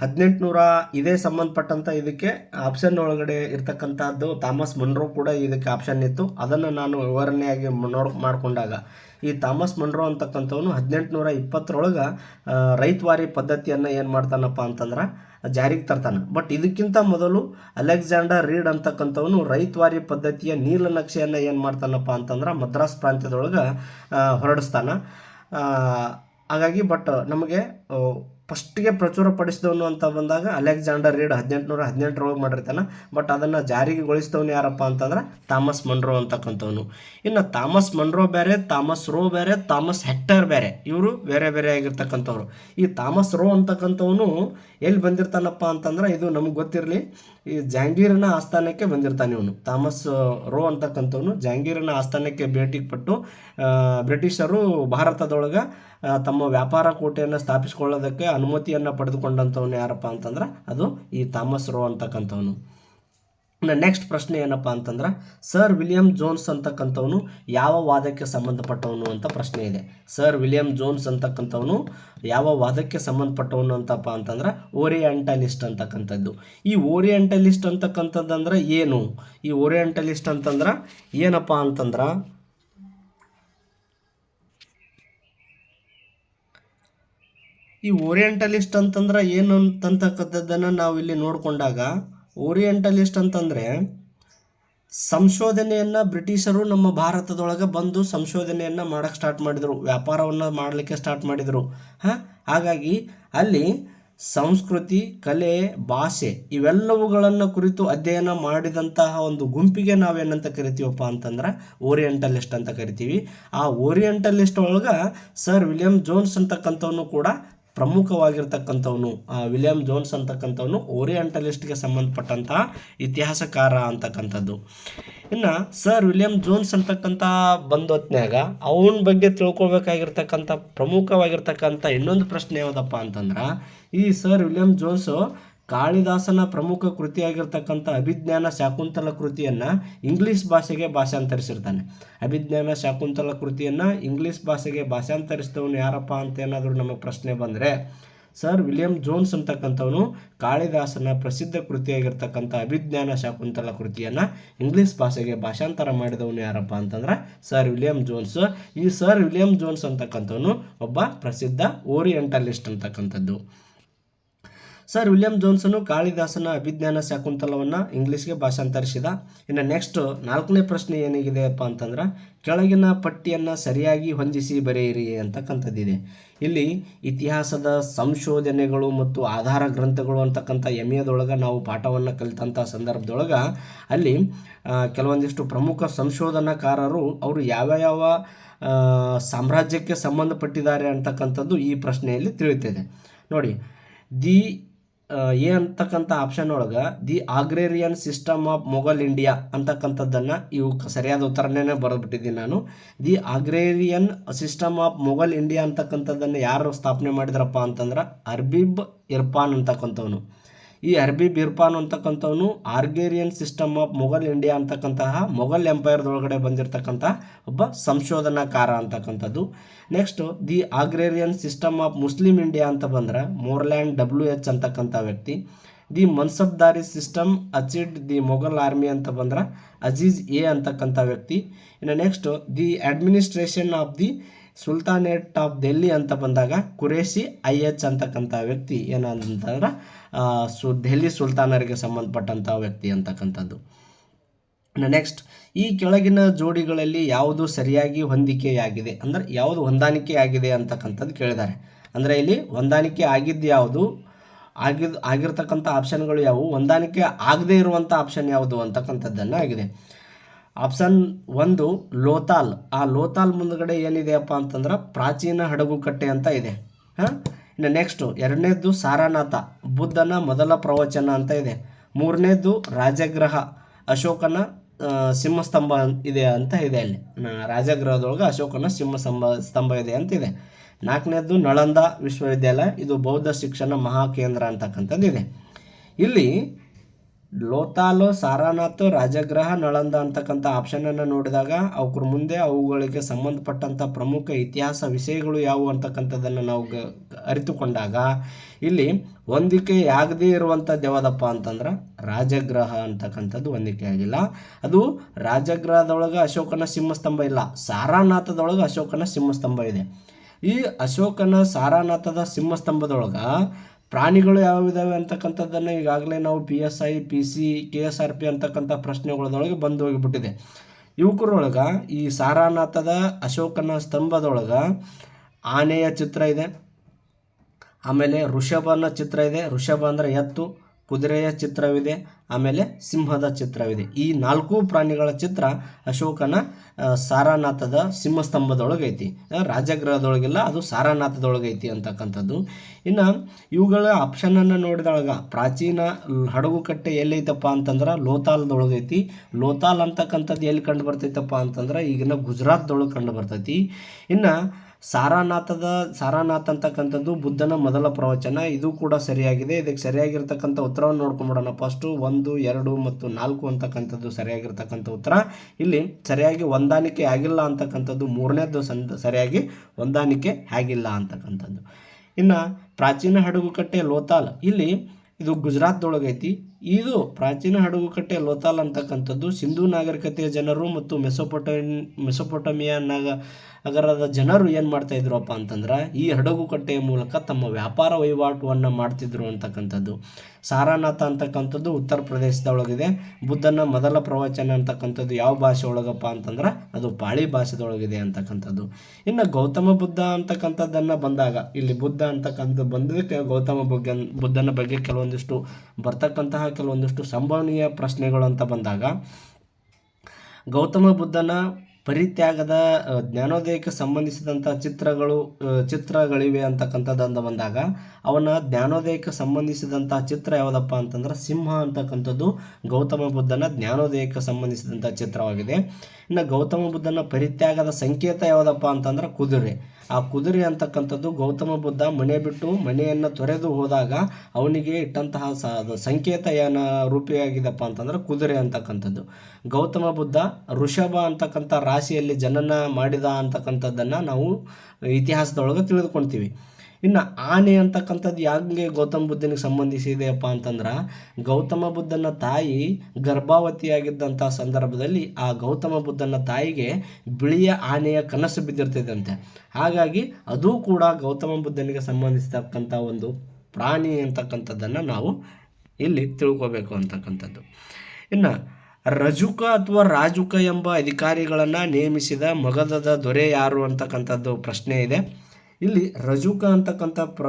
ಹದಿನೆಂಟುನೂರ ಇದೇ ಸಂಬಂಧಪಟ್ಟಂಥ ಇದಕ್ಕೆ ಆಪ್ಷನ್ ಒಳಗಡೆ ಇರ್ತಕ್ಕಂಥದ್ದು ಥಾಮಸ್ ಮನ್ರೋ ಕೂಡ ಇದಕ್ಕೆ ಆಪ್ಷನ್ ಇತ್ತು. ಅದನ್ನು ನಾನು ವಿವರಣೆಯಾಗಿ ನೋಡ್ ಮಾಡಿಕೊಂಡಾಗ, ಈ ಥಾಮಸ್ ಮನ್ರೋ ಅಂತಕ್ಕಂಥವನು ಹದಿನೆಂಟುನೂರ ಇಪ್ಪತ್ತರೊಳಗೆ ರೈತವಾರಿ ಪದ್ಧತಿಯನ್ನು ಏನು ಮಾಡ್ತಾನಪ್ಪ ಅಂತಂದ್ರೆ ಜಾರಿಗೆ ತರ್ತಾನೆ. ಬಟ್ ಇದಕ್ಕಿಂತ ಮೊದಲು ಅಲೆಕ್ಸಾಂಡರ್ ರೀಡ್ ಅಂತಕ್ಕಂಥವನು ರೈತವಾರಿ ಪದ್ಧತಿಯ ನೀಲನಕ್ಷೆಯನ್ನು ಏನು ಮಾಡ್ತಾನಪ್ಪ ಅಂತಂದ್ರೆ ಮದ್ರಾಸ್ ಪ್ರಾಂತ್ಯದೊಳಗೆ ಹೊರಡಿಸ್ತಾನೆ. ಹಾಗಾಗಿ ಬಟ್ ನಮಗೆ ಫಸ್ಟ್ಗೆ ಪ್ರಚುರಪಡಿಸಿದವನು ಅಂತ ಬಂದಾಗ ಅಲೆಕ್ಸಾಂಡರ್ ರೀಡ್ ಹದಿನೆಂಟುನೂರ ಹದಿನೆಂಟರೊಳಗೆ ಮಾಡಿರ್ತಾನೆ. ಬಟ್ ಅದನ್ನು ಜಾರಿಗೆಗೊಳಿಸಿದವನು ಯಾರಪ್ಪ ಅಂತಂದ್ರೆ ಥಾಮಸ್ ಮನ್ರೋ ಅಂತಕ್ಕಂಥವನು ಇನ್ನು ಥಾಮಸ್ ಮನ್ರೋ ಬೇರೆ, ಥಾಮಸ್ ರೋ ಬೇರೆ, ಥಾಮಸ್ ಹೆಕ್ಟರ್ ಬೇರೆ, ಇವರು ಬೇರೆ ಬೇರೆ ಆಗಿರ್ತಕ್ಕಂಥವ್ರು. ಈ ಥಾಮಸ್ ರೋ ಅಂತಕ್ಕಂಥವನು ಎಲ್ಲಿ ಬಂದಿರ್ತಾನಪ್ಪ ಅಂತಂದ್ರೆ ಇದು ನಮ್ಗೆ ಗೊತ್ತಿರಲಿ, ಈ ಜಹಾಂಗೀರನ ಆಸ್ಥಾನಕ್ಕೆ ಬಂದಿರ್ತಾನೆ ಇವನು. ಥಾಮಸ್ ರೋ ಅಂತಕ್ಕಂಥವನು ಜಹಾಂಗೀರನ ಆಸ್ಥಾನಕ್ಕೆ ಭೇಟಿ ಪಟ್ಟು ಬ್ರಿಟಿಷರು ಭಾರತದೊಳಗೆ ತಮ್ಮ ವ್ಯಾಪಾರ ಕೋಟೆಯನ್ನು ಸ್ಥಾಪಿಸಿಕೊಳ್ಳೋದಕ್ಕೆ ಅನುಮತಿಯನ್ನು ಪಡೆದುಕೊಂಡಂಥವನು ಯಾರಪ್ಪ ಅಂತಂದ್ರೆ ಅದು ಈ ಥಾಮಸ್ ರೋ ಅಂತಕ್ಕಂಥವನು. ನೆಕ್ಸ್ಟ್ ಪ್ರಶ್ನೆ ಏನಪ್ಪ ಅಂತಂದ್ರೆ ಸರ್ ವಿಲಿಯಂ ಜೋನ್ಸ್ ಅಂತಕ್ಕಂಥವನು ಯಾವ ವಾದಕ್ಕೆ ಸಂಬಂಧಪಟ್ಟವನು ಅಂತ ಪ್ರಶ್ನೆ ಇದೆ. ಸರ್ ವಿಲಿಯಂ ಜೋನ್ಸ್ ಅಂತಕ್ಕಂಥವನು ಯಾವ ವಾದಕ್ಕೆ ಸಂಬಂಧಪಟ್ಟವನು ಅಂತಪ್ಪ ಅಂತಂದ್ರೆ ಓರಿಯಂಟಲಿಸ್ಟ್ ಅಂತಕ್ಕಂಥದ್ದು. ಈ ಓರಿಯಂಟಲಿಸ್ಟ್ ಅಂತಕ್ಕಂಥದ್ದಂದ್ರೆ ಏನು? ಈ ಓರಿಯಂಟಲಿಸ್ಟ್ ಅಂತಂದ್ರೆ ಏನಪ್ಪ ಅಂತಂದ್ರೆ ಈ ಓರಿಯೆಂಟಲಿಸ್ಟ್ ಅಂತಂದ್ರೆ ಏನು ಅಂತಕ್ಕಂಥದ್ದನ್ನು ನಾವು ಇಲ್ಲಿ ನೋಡಿಕೊಂಡಾಗ, ಓರಿಯೆಂಟಲಿಸ್ಟ್ ಅಂತಂದರೆ ಸಂಶೋಧನೆಯನ್ನು ಬ್ರಿಟಿಷರು ನಮ್ಮ ಭಾರತದೊಳಗೆ ಬಂದು ಸಂಶೋಧನೆಯನ್ನು ಮಾಡೋಕ್ಕೆ ಸ್ಟಾರ್ಟ್ ಮಾಡಿದರು, ವ್ಯಾಪಾರವನ್ನು ಮಾಡಲಿಕ್ಕೆ ಸ್ಟಾರ್ಟ್ ಮಾಡಿದರು. ಹಾಂ? ಹಾಗಾಗಿ ಅಲ್ಲಿ ಸಂಸ್ಕೃತಿ, ಕಲೆ, ಭಾಷೆ ಇವೆಲ್ಲವುಗಳನ್ನು ಕುರಿತು ಅಧ್ಯಯನ ಮಾಡಿದಂತಹ ಒಂದು ಗುಂಪಿಗೆ ನಾವೇನಂತ ಕರಿತೀವಪ್ಪ ಅಂತಂದ್ರೆ ಓರಿಯೆಂಟಲಿಸ್ಟ್ ಅಂತ ಕರಿತೀವಿ. ಆ ಓರಿಯೆಂಟಲಿಸ್ಟ್ ಒಳಗೆ ಸರ್ ವಿಲಿಯಂ ಜೋನ್ಸ್ ಅಂತಕ್ಕಂಥವನು ಕೂಡ ಪ್ರಮುಖವಾಗಿರ್ತಕ್ಕಂಥವನು ವಿಲಿಯಂ ಜೋನ್ಸ್ ಅಂತಕ್ಕಂಥವನು ಓರಿಯೆಂಟಲಿಸ್ಟ್ಗೆ ಸಂಬಂಧಪಟ್ಟಂತಹ ಇತಿಹಾಸಕಾರ ಅಂತಕ್ಕಂಥದ್ದು. ಇನ್ನು ಸರ್ ವಿಲಿಯಂ ಜೋನ್ಸ್ ಅಂತಕ್ಕಂಥ ಬಂದೊತ್ನ್ಯಾಗ ಅವನ ಬಗ್ಗೆ ತಿಳ್ಕೊಳ್ಬೇಕಾಗಿರ್ತಕ್ಕಂಥ ಪ್ರಮುಖವಾಗಿರ್ತಕ್ಕಂಥ ಇನ್ನೊಂದು ಪ್ರಶ್ನೆ ಯಾವುದಪ್ಪ ಅಂತಂದ್ರೆ, ಈ ಸರ್ ವಿಲಿಯಂ ಜೋನ್ಸು ಕಾಳಿದಾಸನ ಪ್ರಮುಖ ಕೃತಿಯಾಗಿರ್ತಕ್ಕಂಥ ಅಭಿಜ್ಞಾನ ಶಾಕುಂತಲ ಕೃತಿಯನ್ನು ಇಂಗ್ಲೀಷ್ ಭಾಷೆಗೆ ಭಾಷಾಂತರಿಸಿರ್ತಾನೆ. ಅಭಿಜ್ಞಾನ ಶಾಕುಂತಲ ಕೃತಿಯನ್ನು ಇಂಗ್ಲೀಷ್ ಭಾಷೆಗೆ ಭಾಷಾಂತರಿಸಿದವನು ಯಾರಪ್ಪ ಅಂತ ಏನಾದರೂ ನಮಗೆ ಪ್ರಶ್ನೆ ಬಂದರೆ, ಸರ್ ವಿಲಿಯಂ ಜೋನ್ಸ್ ಅಂತಕ್ಕಂಥವನು ಕಾಳಿದಾಸನ ಪ್ರಸಿದ್ಧ ಕೃತಿಯಾಗಿರ್ತಕ್ಕಂಥ ಅಭಿಜ್ಞಾನ ಶಾಕುಂತಲ ಕೃತಿಯನ್ನು ಇಂಗ್ಲೀಷ್ ಭಾಷೆಗೆ ಭಾಷಾಂತರ ಮಾಡಿದವನು ಯಾರಪ್ಪ ಅಂತಂದ್ರೆ ಸರ್ ವಿಲಿಯಂ ಜೋನ್ಸ್. ಈ ಸರ್ ವಿಲಿಯಂ ಜೋನ್ಸ್ ಅಂತಕ್ಕಂಥವನು ಒಬ್ಬ ಪ್ರಸಿದ್ಧ ಓರಿಯೆಂಟಲಿಸ್ಟ್ ಅಂತಕ್ಕಂಥದ್ದು. ಸರ್ ವಿಲಿಯಂ ಜೋನ್ಸನು ಕಾಳಿದಾಸನ ಅಭಿಜ್ಞಾನ ಶಾಕುಂತಲವನ್ನು ಇಂಗ್ಲೀಷ್ಗೆ ಭಾಷಾಂತರಿಸಿದ. ಇನ್ನು ನೆಕ್ಸ್ಟ್ ನಾಲ್ಕನೇ ಪ್ರಶ್ನೆ ಏನಿದೆಯಪ್ಪ ಅಂತಂದ್ರೆ, ಕೆಳಗಿನ ಪಟ್ಟಿಯನ್ನು ಸರಿಯಾಗಿ ಹೊಂದಿಸಿ ಬರೆಯಿರಿ ಅಂತಕ್ಕಂಥದ್ದಿದೆ ಇಲ್ಲಿ ಇತಿಹಾಸದ ಸಂಶೋಧನೆಗಳು ಮತ್ತು ಆಧಾರ ಗ್ರಂಥಗಳು ಅಂತಕ್ಕಂಥ ಎಮೆಯದೊಳಗೆ ನಾವು ಪಾಠವನ್ನು ಕಲಿತಂಥ ಸಂದರ್ಭದೊಳಗೆ ಅಲ್ಲಿ ಕೆಲವೊಂದಿಷ್ಟು ಪ್ರಮುಖ ಸಂಶೋಧನಾಕಾರರು ಅವರು ಯಾವ ಯಾವ ಸಾಮ್ರಾಜ್ಯಕ್ಕೆ ಸಂಬಂಧಪಟ್ಟಿದ್ದಾರೆ ಅಂತಕ್ಕಂಥದ್ದು ಈ ಪ್ರಶ್ನೆಯಲ್ಲಿ ತಿಳಿಯುತ್ತಿದೆ. ನೋಡಿ, ದಿ ಎ ಅಂತಕ್ಕಂಥ ಆಪ್ಷನ್ ಒಳಗೆ the agrarian system of Mughal India ಅಂತಕ್ಕಂಥದ್ದನ್ನು ಇವು ಸರಿಯಾದ ಉತ್ತರನೇ ಬರೆದ್ಬಿಟ್ಟಿದ್ದೀನಿ ನಾನು. The agrarian system of Mughal India ಅಂತಕ್ಕಂಥದ್ದನ್ನು ಯಾರು ಸ್ಥಾಪನೆ ಮಾಡಿದ್ರಪ್ಪ ಅಂತಂದ್ರೆ ಅರ್ಬಿಬ್ ಇರ್ಫಾನ್ ಅಂತಕ್ಕಂಥವನು. ಈ ಅರ್ಬಿ ಬಿರ್ಪಾನ್ ಅಂತಕ್ಕಂಥವನು agrarian system of Mughal India ಅಂತಕ್ಕಂತಹ ಮೊಘಲ್ ಎಂಪೈರ್ದೊಳಗಡೆ ಬಂದಿರತಕ್ಕಂಥ ಒಬ್ಬ ಸಂಶೋಧನಾಕಾರ ಅಂತಕ್ಕಂಥದ್ದು. Next the agrarian system of Muslim India ಅಂತ ಬಂದ್ರೆ ಮೋರ್ಲ್ಯಾಂಡ್ ಡಬ್ಲ್ಯೂ ಎಚ್ ಅಂತಕ್ಕಂಥ ವ್ಯಕ್ತಿ. ದಿ ಮನ್ಸಬ್ದಾರಿ ಸಿಸ್ಟಮ್ ಅಚಿಡ್ ದಿ ಮೊಘಲ್ ಆರ್ಮಿ ಅಂತ ಬಂದ್ರೆ ಅಜೀಜ್ ಎ ಅಂತಕ್ಕಂಥ ವ್ಯಕ್ತಿ. ಇನ್ನು next the administration of the sultanate of Delhi ಅಂತ ಬಂದಾಗ ಕುರೇಶಿ ಐ ಎಚ್ ಅಂತಕ್ಕಂಥ ವ್ಯಕ್ತಿ ಏನಂತಂದ್ರೆ ಸು ದೆಹಲಿ ಸುಲ್ತಾನರಿಗೆ ಸಂಬಂಧಪಟ್ಟಂಥ ವ್ಯಕ್ತಿ ಅಂತಕ್ಕಂಥದ್ದು. ನೆಕ್ಸ್ಟ್ ಈ ಕೆಳಗಿನ ಜೋಡಿಗಳಲ್ಲಿ ಯಾವುದು ಸರಿಯಾಗಿ ಹೊಂದಿಕೆಯಾಗಿದೆ? ಅಂದರೆ ಯಾವುದು ಹೊಂದಾಣಿಕೆಯಾಗಿದೆ ಅಂತಕ್ಕಂಥದ್ದು ಕೇಳಿದ್ದಾರೆ. ಅಂದರೆ ಇಲ್ಲಿ ಹೊಂದಾಣಿಕೆ ಆಗಿದ್ದು ಯಾವುದು? ಆಗಿದ್ದು ಆಗಿರ್ತಕ್ಕಂಥ ಆಪ್ಷನ್ಗಳು ಯಾವುವು? ಹೊಂದಾಣಿಕೆ ಆಗದೇ ಇರುವಂಥ ಆಪ್ಷನ್ ಯಾವುದು ಅಂತಕ್ಕಂಥದ್ದನ್ನು ಆಗಿದೆ. ಆಪ್ಷನ್ ಒಂದು ಲೋತಾಲ್. ಆ ಲೋತಾಲ್ ಮುಂದ್ಗಡೆ ಏನಿದೆಯಪ್ಪ ಅಂತಂದ್ರೆ ಪ್ರಾಚೀನ ಹಡಗು ಕಟ್ಟೆ ಅಂತ ಇದೆ. ಹಾಂ? ಇನ್ನು ನೆಕ್ಸ್ಟು ಎರಡನೇದ್ದು ಸಾರಾನಾಥ. ಬುದ್ಧನ ಮೊದಲ ಪ್ರವಚನ ಅಂತ ಇದೆ. ಮೂರನೇದ್ದು ರಾಜಗ್ರಹ. ಅಶೋಕನ ಸಿಂಹಸ್ತಂಭ ಇದೆ ಅಂತ ಇದೆ ಅಲ್ಲಿ. ರಾಜಗೃಹದೊಳಗೆ ಅಶೋಕನ ಸಿಂಹಸ್ತಂಭ, ಸ್ತಂಭ ಇದೆ ಅಂತ ಇದೆ. ನಾಲ್ಕನೇದ್ದು ನಳಂದ ವಿಶ್ವವಿದ್ಯಾಲಯ. ಇದು ಬೌದ್ಧ ಶಿಕ್ಷಣ ಮಹಾಕೇಂದ್ರ ಅಂತಕ್ಕಂಥದ್ದು ಇದೆ ಇಲ್ಲಿ ಲೋತಾಲು, ಸಾರಾನಾಥ್, ರಾಜಗ್ರಹ, ನಳಂದ ಅಂತಕ್ಕಂಥ ಆಪ್ಷನನ್ನು ನೋಡಿದಾಗ ಅವ್ರ ಮುಂದೆ ಅವುಗಳಿಗೆ ಸಂಬಂಧಪಟ್ಟಂಥ ಪ್ರಮುಖ ಇತಿಹಾಸ ವಿಷಯಗಳು ಯಾವುವು ಅಂತಕ್ಕಂಥದ್ದನ್ನು ನಾವು ಅರಿತುಕೊಂಡಾಗ ಇಲ್ಲಿ ಹೊಂದಿಕೆ ಆಗದೇ ಇರುವಂಥದ್ದು ಯಾವುದಪ್ಪ ಅಂತಂದ್ರೆ ರಾಜಗ್ರಹ ಅಂತಕ್ಕಂಥದ್ದು ಹೊಂದಿಕೆ ಆಗಿಲ್ಲ. ಅದು ರಾಜಗ್ರಹದೊಳಗೆ ಅಶೋಕನ ಸಿಂಹಸ್ತಂಭ ಇಲ್ಲ, ಸಾರಾನಾಥದೊಳಗೆ ಅಶೋಕನ ಸಿಂಹಸ್ತಂಭ ಇದೆ. ಈ ಅಶೋಕನ, ಸಾರಾನಾಥದ ಸಿಂಹಸ್ತಂಭದೊಳಗೆ ಪ್ರಾಣಿಗಳು ಯಾವಿದಾವೆ ಅಂತಕ್ಕಂಥದ್ದನ್ನು ಈಗಾಗಲೇ ನಾವು P S I P C K S R P ಅಂತಕ್ಕಂಥ ಪ್ರಶ್ನೆಗಳದೊಳಗೆ ಬಂದು ಹೋಗಿಬಿಟ್ಟಿದೆ. ಯುವಕರೊಳಗೆ ಈ ಸಾರಾನಾಥದ ಅಶೋಕನ ಸ್ತಂಭದೊಳಗೆ ಆನೆಯ ಚಿತ್ರ ಇದೆ. ಆಮೇಲೆ ಋಷಭನ ಚಿತ್ರ ಇದೆ. ಋಷಭ ಅಂದರೆ ಎತ್ತು. ಕುದುರೆಯ ಚಿತ್ರವಿದೆ ಆಮೇಲೆ ಸಿಂಹದ ಚಿತ್ರವಿದೆ. ಈ ನಾಲ್ಕು ಪ್ರಾಣಿಗಳ ಚಿತ್ರ ಅಶೋಕನ ಸಾರಾನಾಥದ ಸಾರನಾಥದ ಸಿಂಹಸ್ತಂಭದೊಳಗೆ ಐತಿ ಆ, ರಾಜಗೃಹದೊಳಗಿಲ್ಲ ಅದು ಸಾರನಾಥದೊಳಗೆ ಐತಿ ಅಂತಕ್ಕಂಥದ್ದು. ಇನ್ನು ಇವುಗಳ ಆಪ್ಷನನ್ನು ನೋಡಿದೊಳಗ ಪ್ರಾಚೀನ ಹಡಗುಕಟ್ಟೆ ಎಲ್ಲೈತಪ್ಪ ಅಂತಂದ್ರೆ ಲೋತಾಲ್ದೊಳಗೆ ಐತಿ ಲೋತಾಲ್ ಅಂತಕ್ಕಂಥದ್ದು ಎಲ್ಲಿ ಕಂಡು ಬರ್ತೈತಪ್ಪ ಅಂತಂದ್ರೆ ಈಗಿನ ಗುಜರಾತ್ದೊಳಗೆ ಕಂಡು ಬರ್ತೈತಿ ಇನ್ನು ಸಾರಾನಾಥದ, ಸಾರಾನಾಥ್ ಅಂತಕ್ಕಂಥದ್ದು ಬುದ್ಧನ ಮೊದಲ ಪ್ರವಚನ. ಇದು ಕೂಡ ಸರಿಯಾಗಿದೆ. ಇದಕ್ಕೆ ಸರಿಯಾಗಿರ್ತಕ್ಕಂಥ ಉತ್ತರವನ್ನು ನೋಡ್ಕೊಂಬಿಡೋಣ ಫಸ್ಟು ಒಂದು, ಎರಡು ಮತ್ತು ನಾಲ್ಕು ಅಂತಕ್ಕಂಥದ್ದು ಸರಿಯಾಗಿರ್ತಕ್ಕಂಥ ಉತ್ತರ. ಇಲ್ಲಿ ಸರಿಯಾಗಿ ಹೊಂದಾಣಿಕೆ ಆಗಿಲ್ಲ ಅಂತಕ್ಕಂಥದ್ದು ಮೂರನೇದ್ದು ಸಂದ, ಸರಿಯಾಗಿ ಹೊಂದಾಣಿಕೆ ಆಗಿಲ್ಲ ಅಂತಕ್ಕಂಥದ್ದು. ಇನ್ನು ಪ್ರಾಚೀನ ಹಡಗುಕಟ್ಟೆ ಲೋತಾಲ್. ಇಲ್ಲಿ ಇದು ಗುಜರಾತ್ದೊಳಗೈತಿ ಇದು ಪ್ರಾಚೀನ ಹಡಗುಕಟ್ಟೆ ಲೋತಾಲ್ ಅಂತಕ್ಕಂಥದ್ದು ಸಿಂಧೂ ನಾಗರಿಕತೆಯ ಜನರು ಮತ್ತು ಮೆಸೊಪೊಟ ಮೆಸೊಪೊಟಮಿಯಾ ನಗ ನಗರದ ಜನರು ಏನು ಮಾಡ್ತಾ ಇದ್ರಪ್ಪ ಅಂತಂದ್ರೆ, ಈ ಹಡಗುಕಟ್ಟೆಯ ಮೂಲಕ ತಮ್ಮ ವ್ಯಾಪಾರ ವಹಿವಾಟುವನ್ನು ಮಾಡ್ತಿದ್ರು ಅಂತಕ್ಕಂಥದ್ದು. ಸಾರಾನಾಥ ಅಂತಕ್ಕಂಥದ್ದು ಉತ್ತರ ಪ್ರದೇಶದೊಳಗಿದೆ. ಬುದ್ಧನ ಮೊದಲ ಪ್ರವಚನ ಅಂತಕ್ಕಂಥದ್ದು ಯಾವ ಭಾಷೆ ಒಳಗಪ್ಪ ಅಂತಂದ್ರೆ, ಅದು ಪಾಳಿ ಭಾಷೆದೊಳಗಿದೆ ಅಂತಕ್ಕಂಥದ್ದು. ಇನ್ನು ಗೌತಮ ಬುದ್ಧ ಅಂತಕ್ಕಂಥದ್ದನ್ನು ಬಂದಾಗ, ಇಲ್ಲಿ ಬುದ್ಧ ಅಂತಕ್ಕಂಥದ್ದು ಬಂದಕ್ಕೆ ಗೌತಮ ಬಗ್ಗೆ, ಬುದ್ಧನ ಬಗ್ಗೆ ಕೆಲವೊಂದಿಷ್ಟು ಬರ್ತಕ್ಕಂತಹ ಕೆಲವೊಂದಿಷ್ಟು ಸಂಭವನೀಯ ಪ್ರಶ್ನೆಗಳು ಅಂತ ಬಂದಾಗ, ಗೌತಮ ಬುದ್ಧನ ಪರಿತ್ಯಾಗದ ಜ್ಞಾನೋದಯಕ್ಕೆ ಸಂಬಂಧಿಸಿದಂಥ ಚಿತ್ರಗಳು ಚಿತ್ರಗಳಿವೆ ಅಂತಕ್ಕಂಥದ್ದು ಬಂದಾಗ, ಅವನ ಜ್ಞಾನೋದಯಕ್ಕೆ ಸಂಬಂಧಿಸಿದಂಥ ಚಿತ್ರ ಯಾವುದಪ್ಪ ಅಂತಂದ್ರೆ ಸಿಂಹ ಅಂತಕ್ಕಂಥದ್ದು ಗೌತಮ ಬುದ್ಧನ ಜ್ಞಾನೋದಯಕ್ಕೆ ಸಂಬಂಧಿಸಿದಂಥ ಚಿತ್ರವಾಗಿದೆ. ಇನ್ನು ಗೌತಮ ಬುದ್ಧನ ಪರಿತ್ಯಾಗದ ಸಂಕೇತ ಯಾವುದಪ್ಪ ಅಂತಂದ್ರೆ ಕುದುರೆ. ಆ ಕುದುರೆ ಅಂತಕ್ಕಂಥದ್ದು ಗೌತಮ ಬುದ್ಧ ಮನೆ ಬಿಟ್ಟು ಮನೆಯನ್ನು ತೊರೆದು ಹೋದಾಗ ಅವನಿಗೆ ಇಟ್ಟಂತಹ ಸ ಸಂಕೇತ ಏನ ರೂಪಿಯಾಗಿದೆಪ್ಪ ಅಂತಂದ್ರೆ ಕುದುರೆ ಅಂತಕ್ಕಂಥದ್ದು. ಗೌತಮ ಬುದ್ಧ ಋಷಭ ಅಂತಕ್ಕಂಥ ರಾಶಿಯಲ್ಲಿ ಜನನ ಮಾಡಿದ ಅಂತಕ್ಕಂಥದ್ದನ್ನು ನಾವು ಇತಿಹಾಸದೊಳಗೆ ತಿಳಿದುಕೊಳ್ತೀವಿ ಇನ್ನು ಆನೆ ಅಂತಕ್ಕಂಥದ್ದು ಯಾಕೆ ಗೌತಮ ಬುದ್ಧನಿಗೆ ಸಂಬಂಧಿಸಿದೆಯಪ್ಪ ಅಂತಂದ್ರೆ, ಗೌತಮ ಬುದ್ಧನ ತಾಯಿ ಗರ್ಭಾವತಿಯಾಗಿದ್ದಂಥ ಸಂದರ್ಭದಲ್ಲಿ ಆ ಗೌತಮ ಬುದ್ಧನ ತಾಯಿಗೆ ಬಿಳಿಯ ಆನೆಯ ಕನಸು ಬಿದ್ದಿರ್ತದಂತೆ ಹಾಗಾಗಿ ಅದು ಕೂಡ ಗೌತಮ ಬುದ್ಧನಿಗೆ ಸಂಬಂಧಿಸತಕ್ಕಂಥ ಒಂದು ಪ್ರಾಣಿ ಅಂತಕ್ಕಂಥದ್ದನ್ನು ನಾವು ಇಲ್ಲಿ ತಿಳ್ಕೋಬೇಕು ಅಂತಕ್ಕಂಥದ್ದು. ಇನ್ನು ರಜುಕ ಅಥವಾ ರಾಜುಕ ಎಂಬ ಅಧಿಕಾರಿಗಳನ್ನು ನೇಮಿಸಿದ ಮಗಧದ ದೊರೆ ಯಾರು ಅಂತಕ್ಕಂಥದ್ದು ಪ್ರಶ್ನೆ ಇದೆ. ಇಲ್ಲಿ ರಜುಕ ಅಂತಕ್ಕಂಥ ಪ್ರ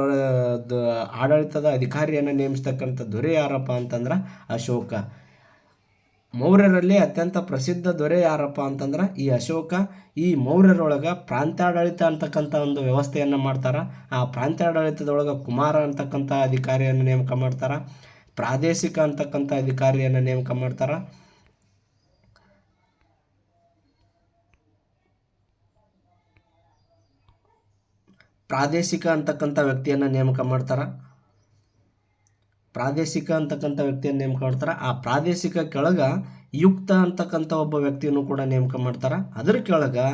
ಆಡಳಿತದ ಅಧಿಕಾರಿಯನ್ನು ನೇಮಿಸ್ತಕ್ಕಂಥ ದೊರೆ ಯಾರಪ್ಪ ಅಂತಂದ್ರೆ ಅಶೋಕ. ಮೌರ್ಯರಲ್ಲಿ ಅತ್ಯಂತ ಪ್ರಸಿದ್ಧ ದೊರೆ ಯಾರಪ್ಪ ಅಂತಂದ್ರೆ ಈ ಅಶೋಕ. ಈ ಮೌರ್ಯರೊಳಗೆ ಪ್ರಾಂತ್ಯಾಡಳಿತ ಅಂತಕ್ಕಂಥ ಒಂದು ವ್ಯವಸ್ಥೆಯನ್ನು ಮಾಡ್ತಾರೆ. ಆ ಪ್ರಾಂತ್ಯಾಡಳಿತದೊಳಗೆ ಕುಮಾರ ಅಂತಕ್ಕಂಥ ಅಧಿಕಾರಿಯನ್ನು ನೇಮಕ ಮಾಡ್ತಾರೆ. ಪ್ರಾದೇಶಿಕ ಅಂತಕ್ಕಂಥ ಅಧಿಕಾರಿಯನ್ನು ನೇಮಕ ಮಾಡ್ತಾರ. ಪ್ರಾದೇಶಿಕ ಅಂತಕ್ಕಂಥ ವ್ಯಕ್ತಿಯನ್ನು ನೇಮಕ ಮಾಡ್ತಾರೆ? ಪ್ರಾದೇಶಿಕ ಅಂತಕ್ಕಂಥ ವ್ಯಕ್ತಿಯನ್ನು ನೇಮಕ ಮಾಡ್ತಾರೆ? ಆ ಪ್ರಾದೇಶಿಕ ಕೆಳಗೆ ಯುಕ್ತ ಅಂತಕ್ಕಂಥ ಒಬ್ಬ ವ್ಯಕ್ತಿಯನ್ನು ಕೂಡ ನೇಮಕ ಮಾಡ್ತಾರೆ. ಅದ್ರ ಕೆಳಗೆ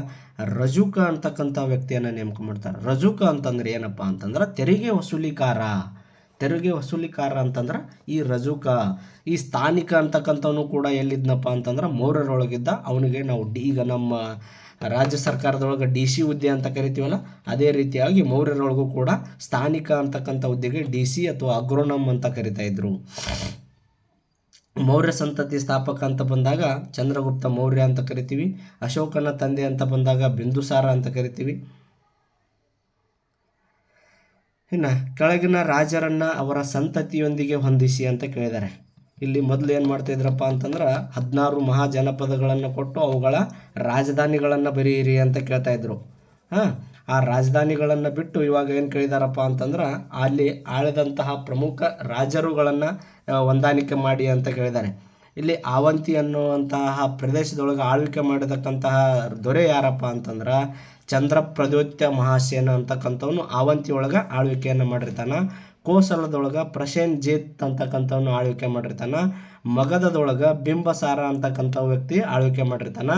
ರಜುಕ ಅಂತಕ್ಕಂಥ ವ್ಯಕ್ತಿಯನ್ನು ನೇಮಕ ಮಾಡ್ತಾರೆ. ರಜುಕ ಅಂತಂದ್ರೆ ಏನಪ್ಪ ಅಂತಂದ್ರೆ ತೆರಿಗೆ ವಸೂಲಿಕಾರ. ತೆರಿಗೆ ವಸೂಲಿಕಾರ ಅಂತಂದ್ರೆ ಈ ರಜುಕ. ಈ ಸ್ಥಾನಿಕ ಅಂತಕ್ಕಂಥವನು ಕೂಡ ಎಲ್ಲಿದ್ನಪ್ಪ ಅಂತಂದ್ರೆ ಮೌರ್ಯರೊಳಗಿದ್ದ ಅವನಿಗೆ ನಾವು ಈಗ ನಮ್ಮ ರಾಜ್ಯ ಸರ್ಕಾರದೊಳಗೆ ಡಿ ಸಿ ಹುದ್ದೆ ಅಂತ ಕರಿತೀವಲ್ಲ, ಅದೇ ರೀತಿಯಾಗಿ ಮೌರ್ಯರೊಳಗೂ ಕೂಡ ಸ್ಥಾನಿಕ ಅಂತಕ್ಕಂಥ ಹುದ್ದೆಗೆ ಡಿ ಸಿ ಅಥವಾ ಅಗ್ರೋನಮ್ ಅಂತ ಕರಿತಾ ಇದ್ರು. ಮೌರ್ಯ ಸಂತತಿ ಸ್ಥಾಪಕ ಅಂತ ಬಂದಾಗ ಚಂದ್ರಗುಪ್ತ ಮೌರ್ಯ ಅಂತ ಕರಿತೀವಿ, ಅಶೋಕನ ತಂದೆ ಅಂತ ಬಂದಾಗ ಬಿಂದುಸಾರ ಅಂತ ಕರಿತೀವಿ. ಇನ್ನು ಕೆಳಗಿನ ರಾಜರನ್ನ ಅವರ ಸಂತತಿಯೊಂದಿಗೆ ಹೊಂದಿಸಿ ಅಂತ ಕೇಳಿದ್ದಾರೆ ಇಲ್ಲಿ ಮೊದಲು ಏನು ಮಾಡ್ತಾ ಇದ್ರಪ್ಪ ಅಂತಂದ್ರೆ ಹದಿನಾರು ಮಹಾಜನಪದಗಳನ್ನು ಕೊಟ್ಟು ಅವುಗಳ ರಾಜಧಾನಿಗಳನ್ನು ಬರೀರಿ ಅಂತ ಕೇಳ್ತಾ ಇದ್ರು. ಹಾಂ, ಆ ರಾಜಧಾನಿಗಳನ್ನು ಬಿಟ್ಟು ಇವಾಗ ಏನು ಕೇಳಿದಾರಪ್ಪ ಅಂತಂದ್ರೆ ಅಲ್ಲಿ ಆಳಿದಂತಹ ಪ್ರಮುಖ ರಾಜರುಗಳನ್ನು ಹೊಂದಾಣಿಕೆ ಮಾಡಿ ಅಂತ ಕೇಳಿದ್ದಾರೆ ಇಲ್ಲಿ ಆವಂತಿ ಅನ್ನುವಂತಹ ಪ್ರದೇಶದೊಳಗೆ ಆಳ್ವಿಕೆ ಮಾಡಿರ್ತಕ್ಕಂತಹ ದೊರೆ ಯಾರಪ್ಪ ಅಂತಂದ್ರೆ ಚಂದ್ರ ಪ್ರದ್ಯೋತ್ಯ ಮಹಾಸೇನ ಅಂತಕ್ಕಂಥವನು ಆವಂತಿ ಒಳಗೆ ಆಳ್ವಿಕೆಯನ್ನು ಮಾಡಿರ್ತಾನ. ಕೋಸಲದೊಳಗೆ ಜೇತ್ ಅಂತಕ್ಕಂಥವನು ಆಳ್ವಿಕೆ ಮಾಡಿರ್ತಾನ. ಮಗಧದೊಳಗೆ ಬಿಂಬಸಾರ ಅಂತಕ್ಕಂಥ ವ್ಯಕ್ತಿ ಆಳ್ವಿಕೆ ಮಾಡಿರ್ತಾನ.